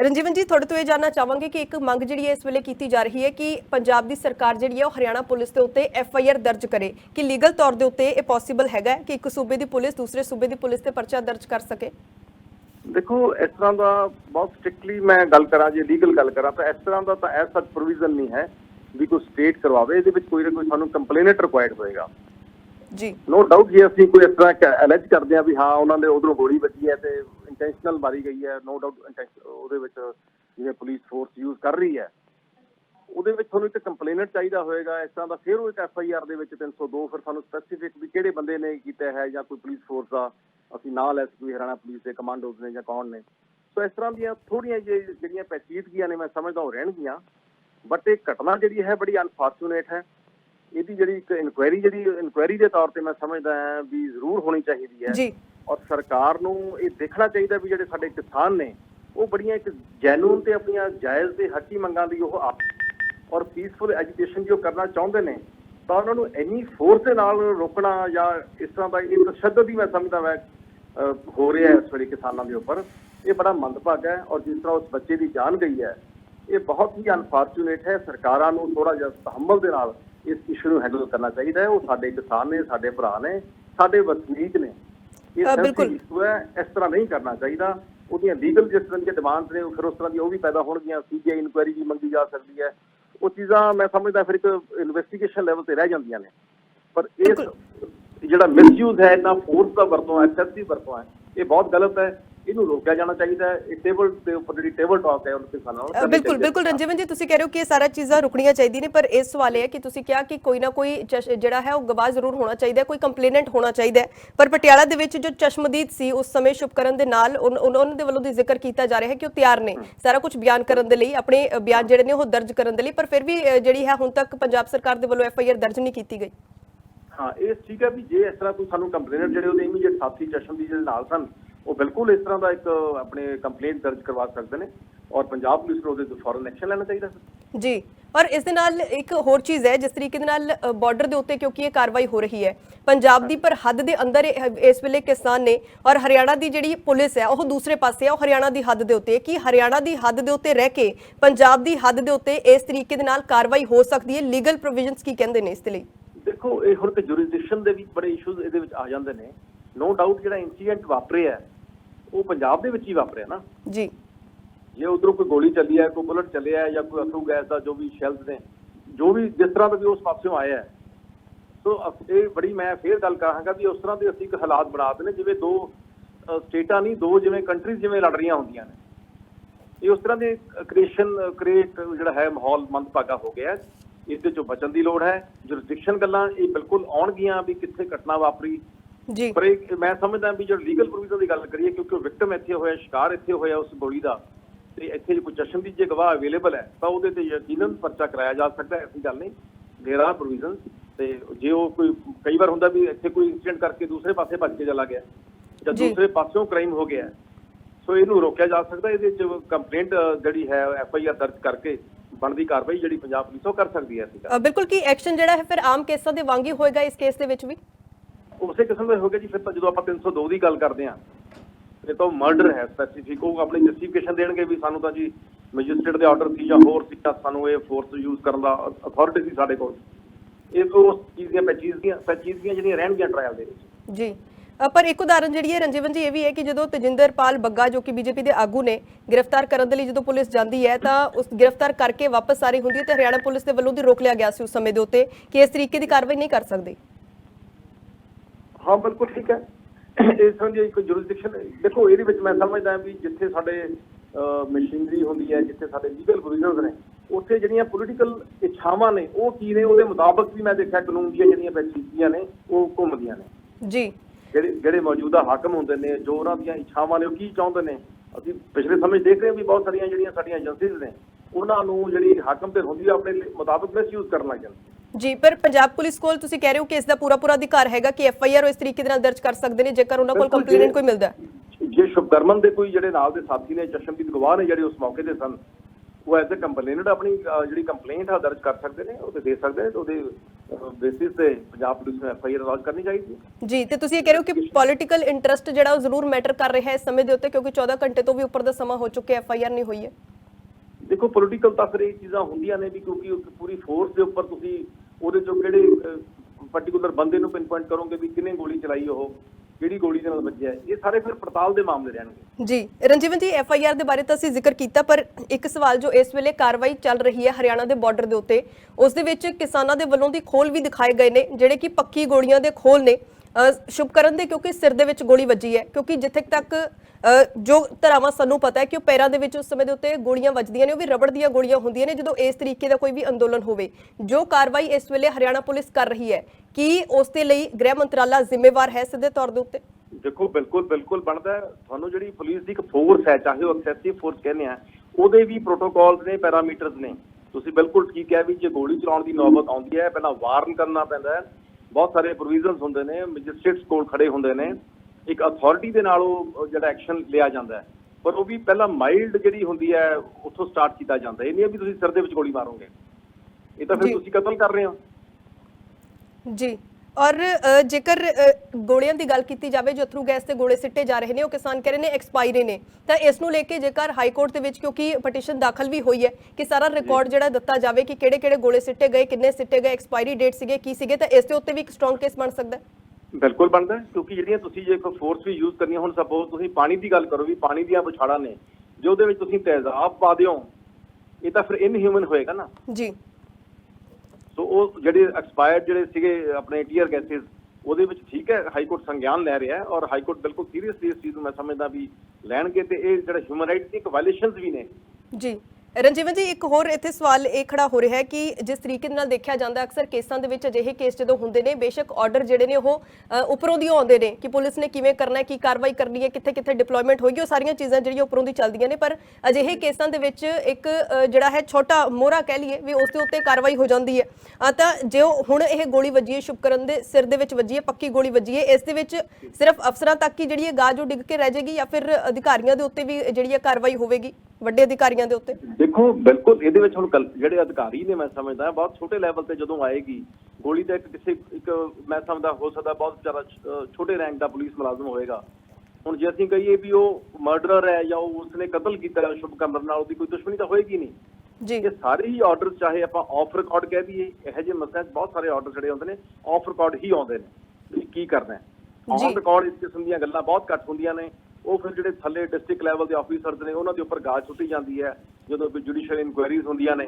ਰਣਜੀਵਨ ਜੀ ਤੁਹਾਡੇ ਤੋਂ ਇਹ ਜਾਨਣਾ ਚਾਹਾਂਗੇ ਕਿ ਇੱਕ ਮੰਗ ਜਿਹੜੀ ਹੈ ਇਸ ਵੇਲੇ ਕੀਤੀ ਜਾ ਰਹੀ ਹੈ ਕਿ ਪੰਜਾਬ ਦੀ ਸਰਕਾਰ ਜਿਹੜੀ ਹੈ ਉਹ ਹਰਿਆਣਾ ਪੁਲਿਸ ਦੇ ਉੱਤੇ ਐਫ ਆਈ ਆਰ ਦਰਜ ਕਰੇ ਕਿ ਲੀਗਲ ਤੌਰ ਦੇ ਉੱਤੇ ਇਹ ਪੋਸੀਬਲ ਹੈਗਾ ਕਿ ਇੱਕ ਸੂਬੇ ਦੀ ਪੁਲਿਸ ਦੂਸਰੇ ਸੂਬੇ ਦੀ ਪੁਲਿਸ ਤੇ ਪਰਚਾ ਦਰਜ ਕਰ ਸਕੇ? ਦੇਖੋ ਇਸ ਤਰ੍ਹਾਂ ਦਾ ਬਹੁਤ ਸਟ੍ਰਿਕਟਲੀ ਮੈਂ ਗੱਲ ਕਰਾਂ ਜੇ ਲੀਗਲ ਗੱਲ ਕਰਾਂ ਤਾਂ ਇਸ ਤਰ੍ਹਾਂ ਦਾ ਤਾਂ ਐਸ ਸੱਚ ਪ੍ਰੋਵੀਜ਼ਨ ਨਹੀਂ ਹੈ ਵੀ ਕੋਈ ਸਟੇਟ ਕਰਵਾਵੇ ਇਹਦੇ ਵਿੱਚ ਕੋਈ ਨਾ ਕੋਈ ਸਾਨੂੰ ਕੰਪਲੇਨਟ ਰਿਕੁਆਇਰਡ ਹੋਏਗਾ। ਜੀ। ਨੋ ਡਾਊਟ ਜੇ ਅਸੀਂ ਕੋਈ ਇਸ ਤਰ੍ਹਾਂ ਅਲੈਜ ਕਰਦੇ ਹਾਂ ਵੀ ਹਾਂ ਉਹਨਾਂ ਦੇ ਉਧਰੋਂ ਗੋਲੀ ਵੱਜੀ ਹੈ ਤੇ ਇੰਟੈਂਸ਼ਨਲ ਮਾਰੀ ਗਈ ਹੈ ਨੋ ਡਾਊਟ ਉਹਦੇ ਵਿੱਚ ਜਿਵੇਂ ਪੁਲਿਸ ਫੋਰਸ ਯੂਜ਼ ਕਰ ਰਹੀ ਹੈ ਉਹਦੇ ਵਿੱਚ ਤੁਹਾਨੂੰ ਇੱਕ ਕੰਪਲੇਨਟ ਚਾਹੀਦਾ ਹੋਏਗਾ ਇਸ ਤਰ੍ਹਾਂ ਦਾ ਫਿਰ ਉਹ ਇੱਕ ਐਫ ਆਈ ਆਰ ਦੇ ਵਿੱਚ 302 ਫਿਰ ਸਾਨੂੰ ਸਪੈਸੀਫਿਕ ਵੀ ਕਿਹੜੇ ਬੰਦੇ ਨੇ ਕੀਤਾ ਹੈ ਜਾਂ ਕੋਈ ਪੁਲਿਸ ਫੋਰਸ ਦਾ ਅਸੀਂ ਨਾਲ ਐਸ ਕੋਈ ਹਰਿਆਣਾ ਪੁਲਿਸ ਦੇ ਕਮਾਂਡੋਜ਼ ਨੇ ਜਾਂ ਕੌਣ ਨੇ। ਸੋ ਇਸ ਤਰ੍ਹਾਂ ਦੀਆਂ ਥੋੜੀਆਂ ਜਿਹੀ ਜਿਹੜੀਆਂ ਪੈਚੀਦਗੀਆਂ ਨੇ ਮੈਂ ਸਮਝਦਾ ਉਹ ਰਹਿਣਗੀਆਂ। ਬਟ ਇਹ ਘਟਨਾ ਜਿਹੜੀ ਹੈ ਬੜੀ ਅਨਫੋਰਚੂਨੇਟ ਹੈ। ਇਹਦੀ ਜਿਹੜੀ ਇੱਕ ਇਨਕੁਆਇਰੀ ਜਿਹੜੀ ਇਨਕੁਆਇਰੀ ਦੇ ਤੌਰ ਤੇ ਮੈਂ ਸਮਝਦਾ ਹਾਂ ਵੀ ਜ਼ਰੂਰ ਹੋਣੀ ਚਾਹੀਦੀ ਹੈ। ਜੀ। ਔਰ ਸਰਕਾਰ ਨੂੰ ਇਹ ਦੇਖਣਾ ਚਾਹੀਦਾ ਵੀ ਜਿਹੜੇ ਸਾਡੇ ਕਿਸਾਨ ਨੇ ਉਹ ਬੜੀਆਂ ਇੱਕ ਜੈਨੂਨ ਤੇ ਆਪਣੀਆਂ ਜਾਇਜ਼ ਤੇ ਹੱਕੀ ਮੰਗਾਂ ਦੀ ਉਹ ਆਪ ਔਰ ਪੀਸਫੁਲ ਐਜੂਕੇਸ਼ਨ ਜੋ ਕਰਨਾ ਚਾਹੁੰਦੇ ਨੇ ਤਾਂ ਉਹਨਾਂ ਨੂੰ ਇੰਨੀ ਫੋਰਸ ਦੇ ਨਾਲ ਰੋਕਣਾ ਜਾਂ ਇਸ ਤਰ੍ਹਾਂ ਦਾ ਇਹ ਤਸ਼ੱਦਦ ਹੀ ਮੈਂ ਸਮਝਦਾ ਅਹ, ਹੋ ਰਿਹਾ ਇਸ ਵੇਲੇ ਕਿਸਾਨਾਂ ਦੇ ਉੱਪਰ। ਇਹ ਬੜਾ ਮੰਦਭਾਗਾ ਹੈ ਔਰ ਜਿਸ ਤਰ੍ਹਾਂ ਉਸ ਬੱਚੇ ਦੀ ਜਾਨ ਗਈ ਹੈ ਇਹ ਬਹੁਤ ਹੀ ਅਨਫੋਰਚੂਨੇਟ ਹੈ। ਸਰਕਾਰਾਂ ਨੂੰ ਥੋੜਾ ਜਿਹਾ ਤਹਮਲ ਦੇ ਨਾਲ ਇਸ ਇਸ਼ੂ ਨੂੰ ਹੈਂਡਲ ਕਰਨਾ ਚਾਹੀਦਾ ਹੈ। ਉਹ ਸਾਡੇ ਕਿਸਾਨ ਨੇ ਸਾਡੇ ਭਰਾ ਨੇ ਸਾਡੇ ਵਸਨੀਕ ਨੇ। ਇਹ ਬਿਲਕੁਲ। ਇਸ ਤਰ੍ਹਾਂ ਨਹੀਂ ਕਰਨਾ ਚਾਹੀਦਾ। ਉਹਦੀਆਂ ਲੀਗਲ ਜਿਸ ਤਰ੍ਹਾਂ ਦੀਆਂ ਡਿਮਾਂਡਸ ਨੇ ਉਹ ਫਿਰ ਉਸ ਤਰ੍ਹਾਂ ਦੀ ਉਹ ਵੀ ਪੈਦਾ ਹੋਣਗੀਆਂ। ਸੀਬੀਆਈ ਇਨਕੁਆਇਰੀ ਵੀ ਮੰਗੀ ਜਾ ਸਕਦੀ ਹੈ। ਉਹ ਚੀਜ਼ਾਂ ਮੈਂ ਸਮਝਦਾ ਫਿਰ ਇੱਕ ਇਨਵੈਸਟੀਗੇਸ਼ਨ ਲੈਵਲ ਤੇ ਰਹਿ ਜਾਂਦੀਆਂ ਨੇ। ਪਰ ਇਸ ਜਿਹੜਾ ਮਿਸਯੂਜ਼ ਹੈ ਇਹਨਾਂ ਫੋਰਸ ਦਾ ਵਰਤੋਂ ਹੈ ਐਕਸੈਸਿਵ ਵਰਤੋਂ ਹੈ ਇਹ ਬਹੁਤ ਗਲਤ ਹੈ। ਇਹਨੂੰ ਰੋਕਿਆ ਜਾਣਾ ਚਾਹੀਦਾ ਹੈ। ਇਹ ਟੇਬਲ ਦੇ ਉੱਪਰ ਜਿਹੜੀ ਟੇਬਲ ਟਾਕ ਹੈ ਉਹ ਕਿਸਾਨਾਂ ਕਰਨੀ ਬਿਲਕੁਲ। ਬਿਲਕੁਲ ਰਣਜੀਵਨ ਜੀ ਤੁਸੀਂ ਕਹਿ ਰਹੇ ਹੋ ਕਿ ਇਹ ਸਾਰਾ ਚੀਜ਼ਾਂ ਰੁਕਣੀਆਂ ਚਾਹੀਦੀਆਂ ਨੇ ਪਰ ਇਸ ਸਵਾਲ ਇਹ ਹੈ ਕਿ ਤੁਸੀਂ ਕਿਹਾ ਕਿ ਕੋਈ ਨਾ ਕੋਈ ਜਿਹੜਾ ਹੈ ਉਹ ਗਵਾਹ ਜ਼ਰੂਰ ਹੋਣਾ ਚਾਹੀਦਾ ਕੋਈ ਕੰਪਲੇਨੈਂਟ ਹੋਣਾ ਚਾਹੀਦਾ ਪਰ ਪਟਿਆਲਾ ਦੇ ਵਿੱਚ ਜੋ ਚਸ਼ਮਦੀਦ ਸੀ ਉਸ ਸਮੇਂ ਸ਼ੁਭਕਰਨ ਦੇ ਨਾਲ ਉਹਨਾਂ ਦੇ ਵੱਲੋਂ ਦੀ ਜ਼ਿਕਰ ਕੀਤਾ ਜਾ ਰਿਹਾ ਹੈ ਕਿ ਉਹ ਤਿਆਰ ਨੇ। ਸਾਰਾ ਕੁਝ ਬਿਆਨ ਕਰਨ ਦੇ ਲਈ ਆਪਣੇ ਬਿਆਨ ਜਿਹੜੇ ਨੇ ਉਹ ਦਰਜ ਕਰਨ ਦੇ ਲਈ ਪਰ ਫਿਰ ਵੀ ਜਿਹੜੀ ਹੈ ਹੁਣ ਤੱਕ ਪੰਜਾਬ ਸਰਕਾਰ ਦੇ ਵੱਲੋਂ ਐਫ ਆਈ ਆਰ ਦਰਜ ਨਹੀਂ ਕੀਤੀ ਗਈ। ਹਾਂ, ਇਹ ਠੀਕ ਹੈ ਵੀ ਜੇ ਇਸ ਤਰ੍ਹਾਂ ਕੋਈ ਸਾਨੂੰ ਕੰਪਲੇਨਰ ਜਿਹੜੇ ਉਹਦੇ ਇਮੀਡੀਏਟ ਸਾਥੀ ਚਸ਼ਮ ਦੀ ਜਿਹੜੇ ਨਾਲ ਸਨ, ਉਹ ਬਿਲਕੁਲ ਇਸ ਤਰ੍ਹਾਂ ਦਾ ਇੱਕ ਆਪਣੇ ਕੰਪਲੇਂਟ ਦਰਜ ਕਰਵਾ ਸਕਦੇ ਨੇ ਔਰ ਪੰਜਾਬ ਪੁਲਿਸ ਨੂੰ ਉਹਦੇ ਤੇ ਫੌਰਨ ਐਕਸ਼ਨ ਲੈਣਾ ਚਾਹੀਦਾ ਸਰ ਜੀ ਔਰ ਇਸ ਦੇ ਨਾਲ ਇੱਕ ਹੋਰ ਚੀਜ਼ ਹੈ, ਜਿਸ ਤਰੀਕੇ ਦੇ ਨਾਲ ਬਾਰਡਰ ਦੇ ਉੱਤੇ ਕਿਉਂਕਿ ਇਹ ਕਾਰਵਾਈ ਹੋ ਰਹੀ ਹੈ। ਪੰਜਾਬ ਦੀ ਪਰ ਹੱਦ ਦੇ ਅੰਦਰ ਇਸ ਵੇਲੇ ਕਿਸਾਨ ਨੇ ਔਰ ਹਰਿਆਣਾ ਦੀ ਜਿਹੜੀ ਪੁਲਿਸ ਹੈ, ਉਹ ਦੂਸਰੇ ਪਾਸੇ ਹੈ, ਉਹ ਹਰਿਆਣਾ ਦੀ ਹੱਦ ਦੇ ਉੱਤੇ ਕਿ ਹਰਿਆਣਾ ਦੀ ਹੱਦ ਦੇ ਉੱਤੇ ਰਹਿ ਕੇ, ਪੰਜਾਬ ਦੀ ਹੱਦ ਦੇ ਉੱਤੇ ਇਸ ਤਰੀਕੇ ਦੇ ਨਾਲ ਕਾਰਵਾਈ ਹੋ ਸਕਦੀ ਹੈ। ਲੀਗਲ ਪ੍ਰੋਵੀਜ਼ਨਸ ਕੀ ਕਹਿੰਦੇ ਨੇ ਇਸ ਦੇ ਲਈ? ਦੇਖੋ ਇਹ ਹੁਣ ਤੇ ਜੁਰਿਸਡਿਕਸ਼ਨ ਦੇ ਵੀ ਬੜੇ ਇਸ਼ੂਜ਼ ਇਹਦੇ ਵਿੱਚ ਆ ਜਾਂਦੇ ਨੇ। ਨੋ ਡਾਊਟ ਜਿਹੜਾ ਇਨਸੀਡੈਂਟ ਵਾਪਰਿਆ ਉਹ ਪੰਜਾਬ ਦੇ ਵਿੱਚ ਹੀ ਵਾਪਰਿਆ ਨਾ। ਜੀ। ਜੇ ਉਧਰੋਂ ਕੋਈ ਗੋਲੀ ਚੱਲੀ ਹੈ ਕੋਈ ਬੁਲਟ ਚੱਲਿਆ ਜਾਂ ਕੋਈ ਅਥਰੂ ਗੈਸ ਦਾ ਜੋ ਵੀ ਸ਼ੈਲਸ ਨੇ ਜੋ ਵੀ ਜਿਸ ਤਰ੍ਹਾਂ ਦਾ ਵੀ ਉਸ ਪਾਸਿਓਂ ਆਇਆ ਹੈ। ਸੋ ਇਹ ਬੜੀ ਮੈਂ ਫੇਰ ਗੱਲ ਕਰਾਂਗਾ ਵੀ ਉਸ ਤਰ੍ਹਾਂ ਦੇ ਅਸੀਂ ਇੱਕ ਹਾਲਾਤ ਬਣਾ ਦੇਣੇ ਜਿਵੇਂ ਦੋ ਸਟੇਟਾਂ ਨਹੀਂ ਦੋ ਜਿਵੇਂ ਕੰਟਰੀਜ਼ ਜਿਵੇਂ ਲੜ ਰਹੀਆਂ ਹੁੰਦੀਆਂ ਨੇ। ਇਹ ਉਸ ਤਰ੍ਹਾਂ ਦੇ ਕ੍ਰੀਏਸ਼ਨ ਕ੍ਰੀਏਟ ਜਿਹੜਾ ਹੈ ਮਾਹੌਲ ਮੰਦਭਾਗਾ ਹੋ ਗਿਆ ਹੈ। ਇਸ ਦੇ ਚੋਂ ਬਚਣ ਦੀ ਲੋੜ ਹੈ ਜੁਰਿਸਡਿਕਸ਼ਨ ਗੱਲਾਂ ਇਹ ਬਿਲਕੁਲ ਆਉਣਗੀਆਂ ਵੀ ਕਿੱਥੇ ਘਟਨਾ ਵਾਪਰੀ ਜੀ ਪਰ ਇਹ ਮੈਂ ਸਮਝਦਾ ਵੀ ਜੋ ਲੀਗਲ ਪ੍ਰੋਵੀਜ਼ਨ ਦੀ ਗੱਲ ਕਰੀਏ ਕਿਉਂਕਿ ਵਿਕਟਮ ਇੱਥੇ ਹੋਇਆ ਸ਼ਿਕਾਰ ਇੱਥੇ ਹੋਇਆ ਉਸ ਗੋਲੀ ਦਾ ਤੇ ਇੱਥੇ ਜੇ ਕੋਈ ਚਸ਼ਮਦੀਦ ਜੇ ਗਵਾਹ ਅਵੇਲੇਬਲ ਹੈ ਤਾਂ ਉਹਦੇ ਤੇ ਯਕੀਨਨ ਪਰਚਾ ਕਰਾਇਆ ਜਾ ਸਕਦਾ ਹੈ ਐਸੀ ਗੱਲ ਨਹੀਂ ਦੇਰ ਪ੍ਰੋਵੀਜ਼ਨ ਤੇ ਜੇ ਉਹ ਕੋਈ ਕਈ ਵਾਰ ਹੁੰਦਾ ਵੀ ਇੱਥੇ ਕੋਈ ਇਨਸੀਡੈਂਟ ਕਰਕੇ ਦੂਸਰੇ ਪਾਸੇ ਭੱਜ ਕੇ ਚਲਾ ਗਿਆ ਜਾਂ। ਦੂਸਰੇ ਪਾਸਿਓਂ ਕ੍ਰਾਈਮ ਹੋ ਗਿਆ ਸੋ ਇਹਨੂੰ ਰੋਕਿਆ ਜਾ ਸਕਦਾ ਇਹਦੇ ਚ ਕੰਪਲੇਂਟ ਜਿਹੜੀ ਹੈ ਐਫ ਆਈ ਆਰ ਦਰਜ ਕਰਕੇ ਬਣਦੀ ਕਾਰਵਾਈ ਜਿਹੜੀ ਪੰਜਾਬ ਪੁਲਿਸ ਉਹ ਕਰ ਸਕਦੀ ਹੈ ਐਸੀ ਗੱਲ ਅ, ਬਿਲਕੁਲ ਕੀ ਐਕਸ਼ਨ ਜਿਹੜਾ ਹੈ ਫਿਰ ਆਮ ਕੇਸਾਂ ਦੇ ਵਾਂਗ ਹੀ ਹੋਏਗਾ ਇਸ ਕੇਸ ਦੇ ਵਿੱਚ ਵੀ? ਉਸੇ ਕਿਸਮ ਦਾ ਹੋ ਗਿਆ ਜੀ ਫਿਰ ਤਾਂ ਜਦੋਂ ਆਪਾਂ 302 ਦੀ ਗੱਲ ਕਰਦੇ ਹਾਂ ਫਿਰ ਤਾਂ ਮਰਡਰ ਹੈ ਸਪੈਸੀਫਿਕ ਉਹ ਆਪਣੀ ਜਸਟੀਫਿਕੇਸ਼ਨ ਦੇਣਗੇ ਵੀ ਸਾਨੂੰ ਤਾਂ ਜੀ ਮੈਜਿਸਟ੍ਰੇਟ ਦੇ ਆਰਡਰ ਸੀ ਜਾਂ ਹੋਰ ਸੀ ਤਾਂ ਸਾਨੂੰ ਇਹ ਫੋਰਸ ਯੂਜ਼ ਕਰਨ ਦਾ ਅਥਾਰਟੀ ਸੀ ਸਾਡੇ ਕੋਲ। ਇਹ ਉਸ ਚੀਜ਼ ਦੀਆਂ ਪੈਚੀਜ਼ਗੀਆਂ ਪੈਚੀਜ਼ਗੀਆਂ ਜਿਹੜੀਆਂ ਰਹਿਣਗੀਆਂ ਟ੍ਰਾਇਲ ਦੇ ਵਿੱਚ। ਜੀ। ਪਰ ਇੱਕ ਉਦਾਹਰਨ ਜਿਹੜੀ ਹੈ ਰੰਜੀਵਨ ਜੀ ਇਹ ਵੀ ਹੈ ਕਿ ਜਦੋਂ ਤਜਿੰਦਰਪਾਲ ਬੱਗਾ ਜੋ ਕਿ ਬੀਜੇਪੀ ਦੇ ਆਗੂ ਨੇ ਗ੍ਰਿਫਤਾਰ ਕਰਨ ਦੇ ਲਈ ਜਦੋਂ ਪੁਲਿਸ ਜਾਂਦੀ ਹੈ ਤਾਂ ਉਸ ਗ੍ਰਿਫਤਾਰ ਕਰਕੇ ਵਾਪਸ ਆ ਰਹੀ ਹੁੰਦੀ ਹੈ ਤੇ ਹਰਿਆਣਾ ਪੁਲਿਸ ਦੇ ਵੱਲੋਂ ਦੀ ਰੋਕ ਲਿਆ ਗਿਆ ਸੀ ਉਸ ਸਮੇਂ ਦੇ ਉੱਤੇ ਕਿ ਇਸ ਤਰੀਕੇ ਦੀ ਕਾਰਵਾਈ ਨਹੀਂ ਕਰ ਸਕਦੇ। ਹਾਂ ਬਿਲਕੁਲ ਠੀਕ ਹੈ। ਇਸ ਸੰਬੰਧੀ ਇੱਕ ਜੁਰਿਸਡਿਕਸ਼ਨ ਦੇਖੋ ਇਹਦੇ ਵਿੱਚ ਮੈਂ ਸਮਝਦਾ ਹਾਂ ਵੀ ਜਿੱਥੇ ਸਾਡੇ ਮਸ਼ੀਨਰੀ ਹੁੰਦੀ ਹੈ ਜਿੱਥੇ ਸਾਡੇ ਲੀਗਲ ਪ੍ਰੋਵੀਜ਼ਨਸ ਨੇ ਉੱਥੇ ਜਿਹੜੀਆਂ ਪੋਲੀਟੀਕਲ ਇੱਛਾਵਾਂ ਨੇ ਉਹ ਕੀ ਨੇ? ਉਹਦੇ ਮੁਤਾਬਕ ਵੀ ਮੈਂ ਦੇਖਿਆ ਕਾਨੂੰਨ ਦੀਆਂ ਜਿਹੜੀਆਂ ਪੈਚੀਜ਼ਗੀਆਂ ਨੇ ਉਹ ਘੁੰਮਦੀਆਂ ਨੇ। ਜੀ। ਜਿਹੜੇ ਜਿਹੜੇ ਮੌਜੂਦਾ ਹਾਕਮ ਹੁੰਦੇ ਨੇ ਜੋ ਉਹਨਾਂ ਦੀਆਂ ਇੱਛਾਵਾਂ ਨੇ ਉਹ ਕੀ ਚਾਹੁੰਦੇ ਨੇ? ਅਸੀਂ ਪਿਛਲੇ ਸਮੇਂ ਦੇਖ ਰਹੇ ਹਾਂ ਵੀ ਬਹੁਤ ਸਾਰੀਆਂ ਜਿਹੜੀਆਂ ਸਾਡੀਆਂ ਏਜੰਸੀਜ਼ ਨੇ ਉਹਨਾਂ ਨੂੰ ਜਿਹੜੀ ਹਾਕਮ ਤੇ ਹੁੰਦੀ ਆ ਆਪਣੇ ਮੁਤਾਬਕ ਮਿਸਯੂਜ਼ ਕਰਨ ਲੱਗ ਜਾਂਦੇ ਜੀ ਪਰ ਪੰਜਾਬ ਪੁਲਿਸ ਕੋਲ ਤੁਸੀਂ ਕਹਿ ਰਹੇ ਹੋ ਕਿ ਇਸ ਦਾ ਪੂਰਾ ਪੂਰਾ ਅਧਿਕਾਰ ਹੈਗਾ ਕਿ ਐਫ ਆਈ ਆਰ ਇਸ ਤਰੀਕੇ ਨਾਲ ਦਰਜ ਕਰ ਸਕਦੇ ਨੇ ਜੇਕਰ ਉਹਨਾਂ ਕੋਲ। ਕੰਪਲੇਨਟ ਕੋਈ ਮਿਲਦਾ ਜੇ ਸ਼ੁਭਕਰਮਨ ਦੇ ਕੋਈ ਜਿਹੜੇ ਨਾਲ ਦੇ ਸਾਥੀ ਨੇ ਚਸ਼ਮਦੀਦ ਗਵਾਹ ਨੇ ਜਿਹੜੇ ਉਸ ਮੌਕੇ ਤੇ ਸਨ ਉਹ ਐਜ਼ ਅ ਕੰਪਲੇਨਟ ਆਪਣੀ ਅਹ, ਜਿਹੜੀ ਕੰਪਲੇਂਟ ਆ ਦਰਜ ਕਰ ਸਕਦੇ ਨੇ ਉਹ ਤੇ ਦੇ ਸਕਦੇ ਨੇ ਤੇ ਉਹਦੇ ਬੇਸਿਸ ਤੇ ਪੰਜਾਬ ਪੁਲਿਸ ਨੂੰ ਐਫ ਆਈ ਆਰ ਲੌਂਚ ਕਰਨੀ ਚਾਹੀਦੀ ਹੈ। ਜੀ ਤੇ ਤੁਸੀਂ ਇਹ ਕਹਿ ਰਹੇ ਹੋ ਕਿ ਪੋਲਿਟੀਕਲ ਇੰਟਰਸਟ ਜਿਹੜਾ ਉਹ ਜ਼ਰੂਰ ਮੈਟਰ ਕਰ ਰਿਹਾ ਹੈ ਇਸ ਸਮੇਂ ਦੇ ਉੱਤੇ ਕਿਉਂਕਿ 14 ਘੰਟੇ ਤੋਂ ਵੀ ਉੱਪਰ ਦਾ ਸਮਾਂ ਹੋ ਚੁੱਕਿਆ ਐਫ ਆਈ ਆਰ ਨਹੀਂ ਹੋਈ ਹੈ। ਦੇਖੋ ਪੋਲੀਟੀਕਲ ਤਾਂ ਫਿਰ ਇਹ ਚੀਜ਼ਾਂ ਹੁੰਦੀਆਂ ਨੇ ਵੀ ਕਿਉਂਕਿ ਉਹ ਪੂਰੀ ਫੋਰਸ ਦੇ ਉੱਪਰ ਤੁਸੀਂ ਉਹਦੇ ਚੋਂ ਕਿਹੜੇ ਪਾਰਟਿਕੂਲਰ ਬੰਦੇ ਨੂੰ ਪਿਨ ਪੁਆਇੰਟ ਕਰੋਗੇ ਵੀ ਕਿਹਨੇ ਗੋਲੀ ਚਲਾਈ ਉਹ। ਕਿਹੜੀ ਗੋਲੀ ਦੇ ਨਾਲ ਵੱਜਿਆ, ਇਹ ਸਾਰੇ ਫਿਰ ਪੜਤਾਲ ਦੇ ਮਾਮਲੇ ਰਹਿਣਗੇ। ਜੀ, ਰਣਜੀਵਨ ਜੀ ਐਫ ਆਈ ਆਰ ਦੇ ਬਾਰੇ ਤਾਂ ਅਸੀਂ ਜ਼ਿਕਰ ਕੀਤਾ, ਪਰ ਇੱਕ ਸਵਾਲ ਜੋ ਇਸ ਵੇਲੇ ਕਾਰਵਾਈ ਚੱਲ ਰਹੀ ਹੈ ਹਰਿਆਣਾ ਦੇ ਬਾਰਡਰ ਦੇ ਉੱਤੇ, ਉਸ ਦੇ ਵਿੱਚ ਕਿਸਾਨਾਂ ਦੇ ਵੱਲੋਂ ਦੀ ਖੋਲ ਵੀ ਦਿਖਾਏ ਗਏ ਨੇ, ਜਿਹੜੇ ਕਿ ਪੱਕੀ ਗੋਲੀਆਂ ਦੇ ਖੋਲ ਨੇ। ਸ਼ੁਭਕਰਨ ਦੇ ਕਿਉਂਕਿ ਸਿਰ ਦੇ ਵਿੱਚ ਗੋਲੀ ਵੱਜੀ ਹੈ, ਕਿਉਂਕਿ ਜਿੱਥੇ ਤੱਕ ਜੋ ਧਰਾਵਾਂ ਸਾਨੂੰ ਪਤਾ ਹੈ ਕਿ ਉਹ ਪੈਰਾਂ ਦੇ ਵਿੱਚ ਉਸ ਸਮੇਂ ਦੇ ਉੱਤੇ ਗੋਲੀਆਂ ਵੱਜਦੀਆਂ ਨੇ, ਉਹ ਵੀ ਰਬੜ ਦੀਆਂ ਗੋਲੀਆਂ ਹੁੰਦੀਆਂ ਨੇ, ਜਦੋਂ ਇਸ ਤਰੀਕੇ ਦਾ ਕੋਈ ਵੀ ਅੰਦੋਲਨ ਹੋਵੇ। ਜੋ ਕਾਰਵਾਈ ਇਸ ਵੇਲੇ ਹਰਿਆਣਾ ਪੁਲਿਸ ਕਰ ਰਹੀ ਹੈ, ਕੀ ਉਸ ਦੇ ਲਈ ਗ੍ਰਹਿ ਮੰਤਰਾਲਾ ਜ਼ਿੰਮੇਵਾਰ ਹੈ ਸਿੱਧੇ ਤੌਰ ਦੇ ਉੱਤੇ? ਦੇਖੋ, ਬਿਲਕੁਲ ਬਿਲਕੁਲ ਬਣਦਾ ਤੁਹਾਨੂੰ ਜਿਹੜੀ ਪੁਲਿਸ ਦੀ ਇੱਕ ਫੋਰਸ ਹੈ, ਚਾਹੇ ਉਹ ਐਕਸੈਸਿਵ ਫੋਰਸ ਕਹਿੰਦੇ ਆ, ਉਹਦੇ ਵੀ ਪ੍ਰੋਟੋਕਾਲਸ ਨੇ ਪੈਰਾਮੀਟਰਸ ਨੇ। ਤੁਸੀਂ ਬਿਲਕੁਲ ਠੀਕ ਹੈ ਵੀ ਜੇ ਗੋਲੀ ਚਲਾਉਣ ਦੀ ਨੌਬਤ ਆਉਂਦੀ ਹੈ, ਪਹਿਲਾਂ ਵਾਰਨ ਕਰਨਾ ਪੈਂਦਾ ਹੈ। ਬਹੁਤ ਸਾਰੇ ਪ੍ਰੋਵੀਜ਼ਨਸ ਹੁੰਦੇ ਨੇ ਮੈਜਿਸਟ੍ਰੇਟਸ ਕੋਲ ਖੜੇ ਹੁੰਦੇ ਨੇ। ਇੱਕ ਅਥਾਰਟੀ ਦੇ ਨਾਲ ਉਹ ਜਿਹੜਾ ਐਕਸ਼ਨ ਲਿਆ ਜਾਂਦਾ ਹੈ। ਪਰ ਉਹ ਵੀ ਪਹਿਲਾਂ ਮਾਈਲਡ ਜਿਹੜੀ ਹੁੰਦੀ ਹੈ ਉੱਥੋਂ ਸਟਾਰਟ ਕੀਤਾ ਜਾਂਦਾ। ਇਹ ਨਹੀਂ ਵੀ ਤੁਸੀਂ ਸਿਰ ਦੇ ਵਿੱਚ ਗੋਲੀ ਮਾਰੋਗੇ। ਇਹ ਤਾਂ। ਫਿਰ ਤੁਸੀਂ ਕਤਲ ਕਰ ਰਹੇ ਹੋ। ਜੀ। ਔਰ ਜੇਕਰ ਗੋਲੀਆਂ ਦੀ ਗੱਲ ਕੀਤੀ ਜਾਵੇ ਜੋ ਥਰੂ ਗੈਸ ਤੇ ਗੋਲੇ ਸਿੱਟੇ ਜਾ ਰਹੇ ਨੇ ਉਹ ਕਿਸਾਨ ਕਹਿ ਰਹੇ ਨੇ ਐਕਸਪਾਇਰੀ ਨੇ ਤਾਂ ਇਸ ਨੂੰ ਲੈ ਕੇ ਜੇਕਰ ਹਾਈ ਕੋਰਟ ਦੇ ਵਿੱਚ ਕਿਉਂਕਿ ਪਟੀਸ਼ਨ ਦਾਖਲ ਵੀ ਹੋਈ ਹੈ ਕਿ ਸਾਰਾ ਰਿਕਾਰਡ ਜਿਹੜਾ ਦਿੱਤਾ ਜਾਵੇ ਕਿ ਕਿਹੜੇ ਕਿਹੜੇ ਗੋਲੇ ਸਿੱਟੇ ਗਏ ਕਿੰਨੇ ਸਿੱਟੇ ਗਏ ਐਕਸਪਾਇਰੀ ਡੇਟ ਸੀਗੇ ਕੀ ਸੀਗੇ ਤਾਂ ਇਸ ਦੇ ਉੱਤੇ ਵੀ ਇੱਕ ਸਟਰੋਂਗ ਕੇਸ ਬਣ ਸਕਦਾ ਹੈ। ਬਿਲਕੁਲ ਬਣਦਾ ਕਿਉਂਕਿ ਜਿਹੜੀਆਂ ਤੁਸੀਂ ਜੇ ਕੋਈ ਫੋਰਸ ਵੀ ਯੂਜ਼ ਕਰਨੀ ਹੁਣ ਸਪੋਜ਼ ਤੁਸੀਂ ਪਾਣੀ ਦੀ ਗੱਲ ਕਰੋ ਵੀ ਪਾਣੀ ਦੀਆਂ ਵਿਛਾੜਾਂ ਨੇ ਜੇ ਉਹਦੇ ਵਿੱਚ ਤੁਸੀਂ ਤੇਜ਼ਾਬ ਪਾ ਦਿਓ ਇਹ ਤਾਂ ਫਿਰ ਇਨਹਿਊਮਨ ਹੋਏਗਾ ਨਾ। ਜੀ। ਸੋ ਉਹ ਜਿਹੜੇ ਐਕਸਪਾਇਰਡ ਜਿਹੜੇ ਸੀਗੇ ਆਪਣੇ ਟੀਅਰ ਗੈਸਸ ਉਹਦੇ ਵਿੱਚ ਠੀਕ ਹੈ ਹਾਈ ਕੋਰਟ ਸੰਗਿਆਨ ਲੈ ਰਿਹਾ ਹੈ ਔਰ ਹਾਈ ਕੋਰਟ ਬਿਲਕੁਲ ਸੀਰੀਅਸਲੀ ਇਸ ਚੀਜ਼ ਨੂੰ ਮੈਂ ਸਮਝਦਾ ਵੀ ਲੈਣਗੇ ਤੇ ਇਹ ਜਿਹੜਾ ਹਿਊਮਨ ਰਾਈਟਸ ਦੀ ਇੱਕ ਵਾਇਲੇਸ਼ਨਸ ਵੀ ਨੇ। ਜੀ। ਰਣਜੀਵਨ ਜੀ, ਇੱਕ ਹੋਰ ਇੱਥੇ ਸਵਾਲ ਇਹ ਖੜਾ ਹੋ ਰਿਹਾ ਹੈ ਕਿ ਜਿਸ ਤਰੀਕੇ ਨਾਲ ਦੇਖਿਆ ਜਾਂਦਾ ਅਕਸਰ ਕੇਸਾਂ ਦੇ ਵਿੱਚ ਅਜਿਹੇ ਕੇਸ ਜਦੋਂ ਹੁੰਦੇ ਨੇ, ਬੇਸ਼ੱਕ ਆਰਡਰ ਜਿਹੜੇ ਨੇ ਉਹ ਉੱਪਰੋਂ ਦੀ ਆਉਂਦੇ ਨੇ ਕਿ ਪੁਲਿਸ ਨੇ ਕਿਵੇਂ ਕਰਨਾ ਹੈ, ਕੀ ਕਾਰਵਾਈ ਕਰਨੀ ਹੈ ਕਿੱਥੇ ਕਿੱਥੇ ਡਿਪਲੋਇਮੈਂਟ ਹੋਏਗੀ, ਉਹ ਸਾਰੀਆਂ ਚੀਜ਼ਾਂ ਜਿਹੜੀਆਂ ਉੱਪਰੋਂ ਦੀ ਚੱਲਦੀਆਂ ਨੇ, ਪਰ ਅਜਿਹੇ ਕੇਸਾਂ ਦੇ ਵਿੱਚ ਇੱਕ ਜਿਹੜਾ ਹੈ ਛੋਟਾ ਮੋਹਰਾ ਕਹਿ ਲਈਏ ਵੀ ਉਸ ਦੇ ਉੱਤੇ ਕਾਰਵਾਈ ਹੋ ਜਾਂਦੀ ਹੈ। ਤਾਂ ਜੇ ਹੁਣ ਇਹ ਗੋਲੀ ਵੱਜੀ ਹੈ, ਸ਼ੁਭਕਰਨ ਦੇ ਸਿਰ ਦੇ ਵਿੱਚ ਵੱਜੀ ਹੈ, ਪੱਕੀ ਗੋਲੀ ਵੱਜੀ ਹੈ, ਇਸ ਦੇ ਵਿੱਚ ਸਿਰਫ ਅਫਸਰਾਂ ਤੱਕ ਹੀ ਜਿਹੜੀ ਇਹ ਗਾਜ ਉਹ ਡਿੱਗ ਕੇ ਰਹਿ ਜਾਏਗੀ ਜਾਂ ਫਿਰ ਅਧਿਕਾਰੀਆਂ ਦੇ ਉੱਤੇ ਵੀ ਜਿਹੜੀ ਇਹ ਕਾਰਵਾਈ ਹੋਵੇਗੀ? ਵੱਡੇ ਅਧਿਕਾਰੀਆਂ ਦੇ ਉੱਤੇ? ਦੇਖੋ ਬਿਲਕੁਲ ਇਹਦੇ ਵਿੱਚ ਹੁਣ ਜਿਹੜੇ ਅਧਿਕਾਰੀ ਨੇ ਮੈਂ ਸਮਝਦਾ ਬਹੁਤ ਛੋਟੇ ਲੈਵਲ ਤੇ ਜਦੋਂ ਆਏਗੀ ਗੋਲੀ ਦਾ ਇੱਕ ਕਿਸੇ ਇੱਕ ਮੈਂ ਸਮਝਦਾ ਹੋ ਸਕਦਾ ਬਹੁਤ ਜ਼ਿਆਦਾ ਛੋਟੇ ਰੈਂਕ ਦਾ ਪੁਲਿਸ ਮੁਲਾਜ਼ਮ ਹੋਏਗਾ। ਹੁਣ ਜੇ ਅਸੀਂ ਕਹੀਏ ਵੀ ਉਹ ਮਰਡਰਰ ਹੈ ਜਾਂ ਉਹ ਉਸਨੇ ਕਤਲ ਕੀਤਾ ਹੈ ਸ਼ੁਭ ਕਰਨ ਨਾਲ ਉਹਦੀ ਕੋਈ ਦੁਸ਼ਮਣੀ ਤਾਂ ਹੋਏਗੀ ਨਹੀਂ। ਜੀ। ਇਹ ਸਾਰੇ ਹੀ ਆਰਡਰ ਚਾਹੇ ਆਪਾਂ ਆਫ ਰਿਕਾਰਡ ਕਹਿ ਦਈਏ ਇਹੋ ਜਿਹੇ ਮਸਲਿਆਂ 'ਚ ਬਹੁਤ ਸਾਰੇ ਆਰਡਰ ਜਿਹੜੇ ਹੁੰਦੇ ਨੇ ਆਫ ਰਿਕਾਰਡ ਹੀ ਆਉਂਦੇ ਨੇ ਕੀ ਕਰਨਾ ਹੈ। ਆਨ ਰਿਕਾਰਡ ਇਸ ਕਿਸਮ ਦੀਆਂ ਗੱਲਾਂ ਬਹੁਤ ਘੱਟ ਹੁੰਦੀਆਂ ਨੇ ਉਹ ਫਿਰ ਜਿਹੜੇ ਥੱਲੇ ਡਿਸਟ੍ਰਿਕਟ ਲੈਵਲ ਦੇ ਆਫੀਸਰਸ ਨੇ, ਉਹਨਾਂ ਦੇ ਉੱਪਰ ਗਾਜ ਸੁੱਟੀ ਜਾਂਦੀ ਹੈ, ਜਦੋਂ ਕੋਈ ਜੁਡੀਸ਼ੀਅਲ ਇਨਕੁਆਇਰੀਜ਼ ਹੁੰਦੀਆਂ ਨੇ।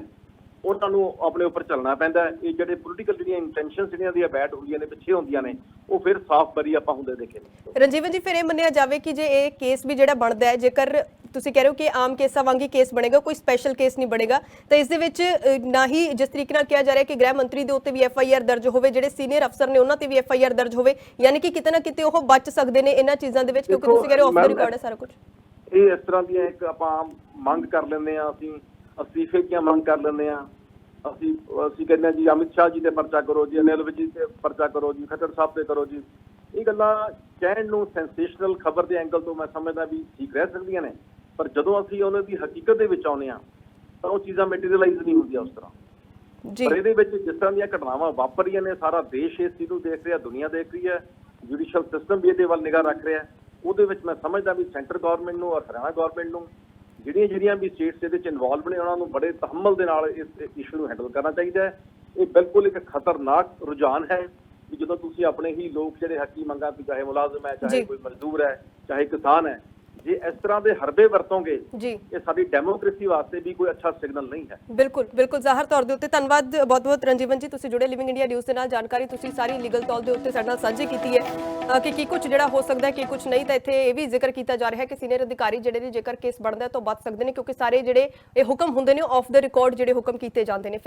ਉਹਨਾਂ ਨੂੰ ਆਪਣੇ ਉੱਪਰ ਚੱਲਣਾ ਪੈਂਦਾ। ਇਹ ਜਿਹੜੇ ਪੋਲੀਟੀਕਲ ਜਿਹੜੀਆਂ ਇੰਟੈਂਸ਼ਨਸ ਜਿਹੜੀਆਂ ਦੀਆਂ ਬੈਡ ਹੁੰਦੀਆਂ ਨੇ ਪਿੱਛੇ ਹੁੰਦੀਆਂ ਨੇ ਉਹ ਫਿਰ ਸਾਫ਼ ਬਰੀ ਆਪਾਂ ਹੁੰਦੇ ਦੇਖੇ ਨੇ ਰਣਜੀਵਨ ਜੀ ਫਿਰ ਇਹ ਮੰਨਿਆ ਜਾਵੇ ਕਿ ਜੇ ਇਹ ਕੇਸ ਵੀ ਜਿਹੜਾ ਬਣਦਾ ਹੈ ਜੇਕਰ ਤੁਸੀਂ ਕਹਿ ਰਹੇ ਹੋ ਕਿ ਆਮ ਕੇਸਾਂ ਵਾਂਗੀ ਕੇਸ ਬਣੇਗਾ ਕੋਈ ਸਪੈਸ਼ਲ ਕੇਸ ਨਹੀਂ ਬਣੇਗਾ ਤਾਂ ਇਸ ਦੇ ਵਿੱਚ ਨਾ ਹੀ ਜਿਸ ਤਰੀਕੇ ਨਾਲ ਕਿਹਾ ਜਾ ਰਿਹਾ ਕਿ ਗ੍ਰਹਿ ਮੰਤਰੀ ਦੇ ਉੱਤੇ ਵੀ ਐਫ ਆਈ ਆਰ ਦਰਜ ਹੋਵੇ ਜਿਹੜੇ ਸੀਨੀਅਰ ਅਫਸਰ ਨੇ ਉਹਨਾਂ ਤੇ ਵੀ ਐਫ ਆਈ ਆਰ ਦਰਜ ਹੋਵੇ ਯਾਨੀ ਕਿ ਕਿਤੇ ਨਾ ਕਿਤੇ ਉਹ ਬਚ ਸਕਦੇ ਨੇ ਇਹਨਾਂ ਚੀਜ਼ਾਂ ਦੇ ਵਿੱਚ ਕਿਉਂਕਿ ਤੁਸੀਂ ਕਹਿ ਰਹੇ ਹੋ ਆਫ ਰਿਕਾਰਡ ਹੈ ਸਾਰਾ ਕੁਝ ਇਹ ਇਸ ਤਰ੍ਹਾਂ ਦੀਆਂ ਇੱਕ ਆਪਾਂ ਮੰਗ ਕਰ ਲੈਂਦੇ ਆ ਅਸੀਂ ਅਸਤੀਫੇ ਦੀਆਂ ਮੰਗ ਕਰ ਲੈਂਦੇ ਆ ਅਸੀਂ ਅਸੀਂ ਕਹਿੰਦੇ ਆ ਜੀ ਅਮਿਤ ਸ਼ਾਹ ਜੀ ਤੇ ਪਰਚਾ ਕਰੋ ਜੀ ਅਨਿਲ ਵਿਜ ਜੀ ਤੇ ਪਰਚਾ ਕਰੋ ਜੀ ਖੱਟੜ ਸਾਹਿਬ ਤੇ ਕਰੋ ਜੀ। ਇਹ ਗੱਲਾਂ ਕਹਿਣ ਨੂੰ ਸੈਂਸੇਸ਼ਨਲ ਖਬਰ ਦੇ ਐਂਗਲ ਤੋਂ ਮੈਂ ਸਮਝਦਾ ਵੀ ਠੀਕ ਰਹਿ ਸਕਦੀਆਂ ਨੇ ਪਰ ਜਦੋਂ ਅਸੀਂ ਉਹਨਾਂ ਦੀ ਹਕੀਕਤ ਦੇ ਵਿੱਚ ਆਉਂਦੇ ਆ ਤਾਂ ਉਹ ਚੀਜ਼ਾਂ ਮਟੀਰੀਅਲਾਈਜ਼ ਨਹੀਂ ਹੁੰਦੀਆਂ ਉਸ ਤਰ੍ਹਾਂ। ਜੀ। ਪਰ ਇਹਦੇ ਵਿੱਚ ਜਿਸ ਤਰ੍ਹਾਂ ਦੀਆਂ ਘਟਨਾਵਾਂ ਵਾਪਰ ਰਹੀਆਂ ਨੇ ਸਾਰਾ ਦੇਸ਼ ਇਸ ਚੀਜ਼ ਨੂੰ ਦੇਖ ਰਿਹਾ ਦੁਨੀਆ ਦੇਖ ਰਹੀ ਹੈ ਜੁਡੀਸ਼ੀਅਲ ਸਿਸਟਮ ਵੀ ਇਹਦੇ ਵੱਲ ਨਿਗਾਹ ਰੱਖ ਰਿਹਾ ਉਹਦੇ ਵਿੱਚ ਮੈਂ ਸਮਝਦਾ ਵੀ ਸੈਂਟਰ ਗਵਰਨਮੈਂਟ ਨੂੰ ਔਰ ਹਰਿਆਣਾ ਗਵਰਨਮੈਂਟ ਨੂੰ ਜਿਹੜੀਆਂ ਜਿਹੜੀਆਂ ਵੀ ਸਟੇਟਸ ਇਹਦੇ ਚ ਇਨਵੋਲਵ ਨੇ ਉਹਨਾਂ ਨੂੰ ਬੜੇ ਤਹਮਲ ਦੇ ਨਾਲ ਇਸ ਇਸ਼ੂ ਨੂੰ ਹੈਂਡਲ ਕਰਨਾ ਚਾਹੀਦਾ ਹੈ ਇਹ ਬਿਲਕੁਲ ਇੱਕ ਖਤਰਨਾਕ ਰੁਝਾਨ ਹੈ ਕਿ ਜਦੋਂ ਤੁਸੀਂ ਆਪਣੇ ਹੀ ਲੋਕ ਜਿਹੜੇ ਹੱਕੀ ਮੰਗਾਂ ਵੀ ਚਾਹੇ ਮੁਲਾਜ਼ਮ ਹੈ ਚਾਹੇ। ਕੋਈ ਮਜ਼ਦੂਰ ਹੈ ਚਾਹੇ ਕਿਸਾਨ ਹੈ ਜੇ ਇਸ ਤਰ੍ਹਾਂ ਦੇ ਹਰਬੇ ਵਰਤੋਗੇ ਜੀ। ਇਹ ਸਾਡੀ ਡੈਮੋਕ੍ਰੇਸੀ ਵਾਸਤੇ ਵੀ ਕੋਈ ਅੱਛਾ ਸਿਗਨਲ ਨਹੀਂ ਹੈ। ਬਿਲਕੁਲ ਬਿਲਕੁਲ ਜ਼ਾਹਰ ਤੌਰ ਦੇ ਉੱਤੇ ਧੰਨਵਾਦ ਬਹੁਤ ਬਹੁਤ ਰਣਜੀਵਨ ਜੀ ਤੁਸੀਂ ਜੁੜੇ ਲਿਵਿੰਗ ਇੰਡੀਆ ਨਿਊਜ਼ ਦੇ ਨਾਲ ਜਾਣਕਾਰੀ ਤੁਸੀਂ ਸਾਰੀ ਲੀਗਲ ਤੌਰ ਦੇ ਉੱਤੇ ਸਾਡੇ ਨਾਲ ਸਾਂਝੀ ਕੀਤੀ ਹੈ। ਕਿ ਕੀ ਕੁਝ ਜਿਹੜਾ ਹੋ ਸਕਦਾ ਹੈ ਕੀ ਕੁਝ ਨਹੀਂ ਤਾਂ ਇੱਥੇ ਇਹ ਵੀ ਜ਼ਿਕਰ ਕੀਤਾ ਜਾ ਰਿਹਾ ਹੈ ਕਿ ਸੀਨੀਅਰ ਅਧਿਕਾਰੀ ਜਿਹੜੇ ਨੇ ਜੇਕਰ ਕੇਸ ਬਣਦਾ ਹੈ ਤਾਂ ਬਚ ਸਕਦੇ ਨੇ ਕਿਉਂਕਿ ਸਾਰੇ ਜਿਹੜੇ ਇਹ ਹੁਕਮ ਹੁੰਦੇ ਨੇ ਆਫ ਦਾ ਰਿਕਾਰਡ ਜਿਹੜੇ ਹੁਕਮ ਕੀਤੇ ਜਾਂਦੇ ਨੇ।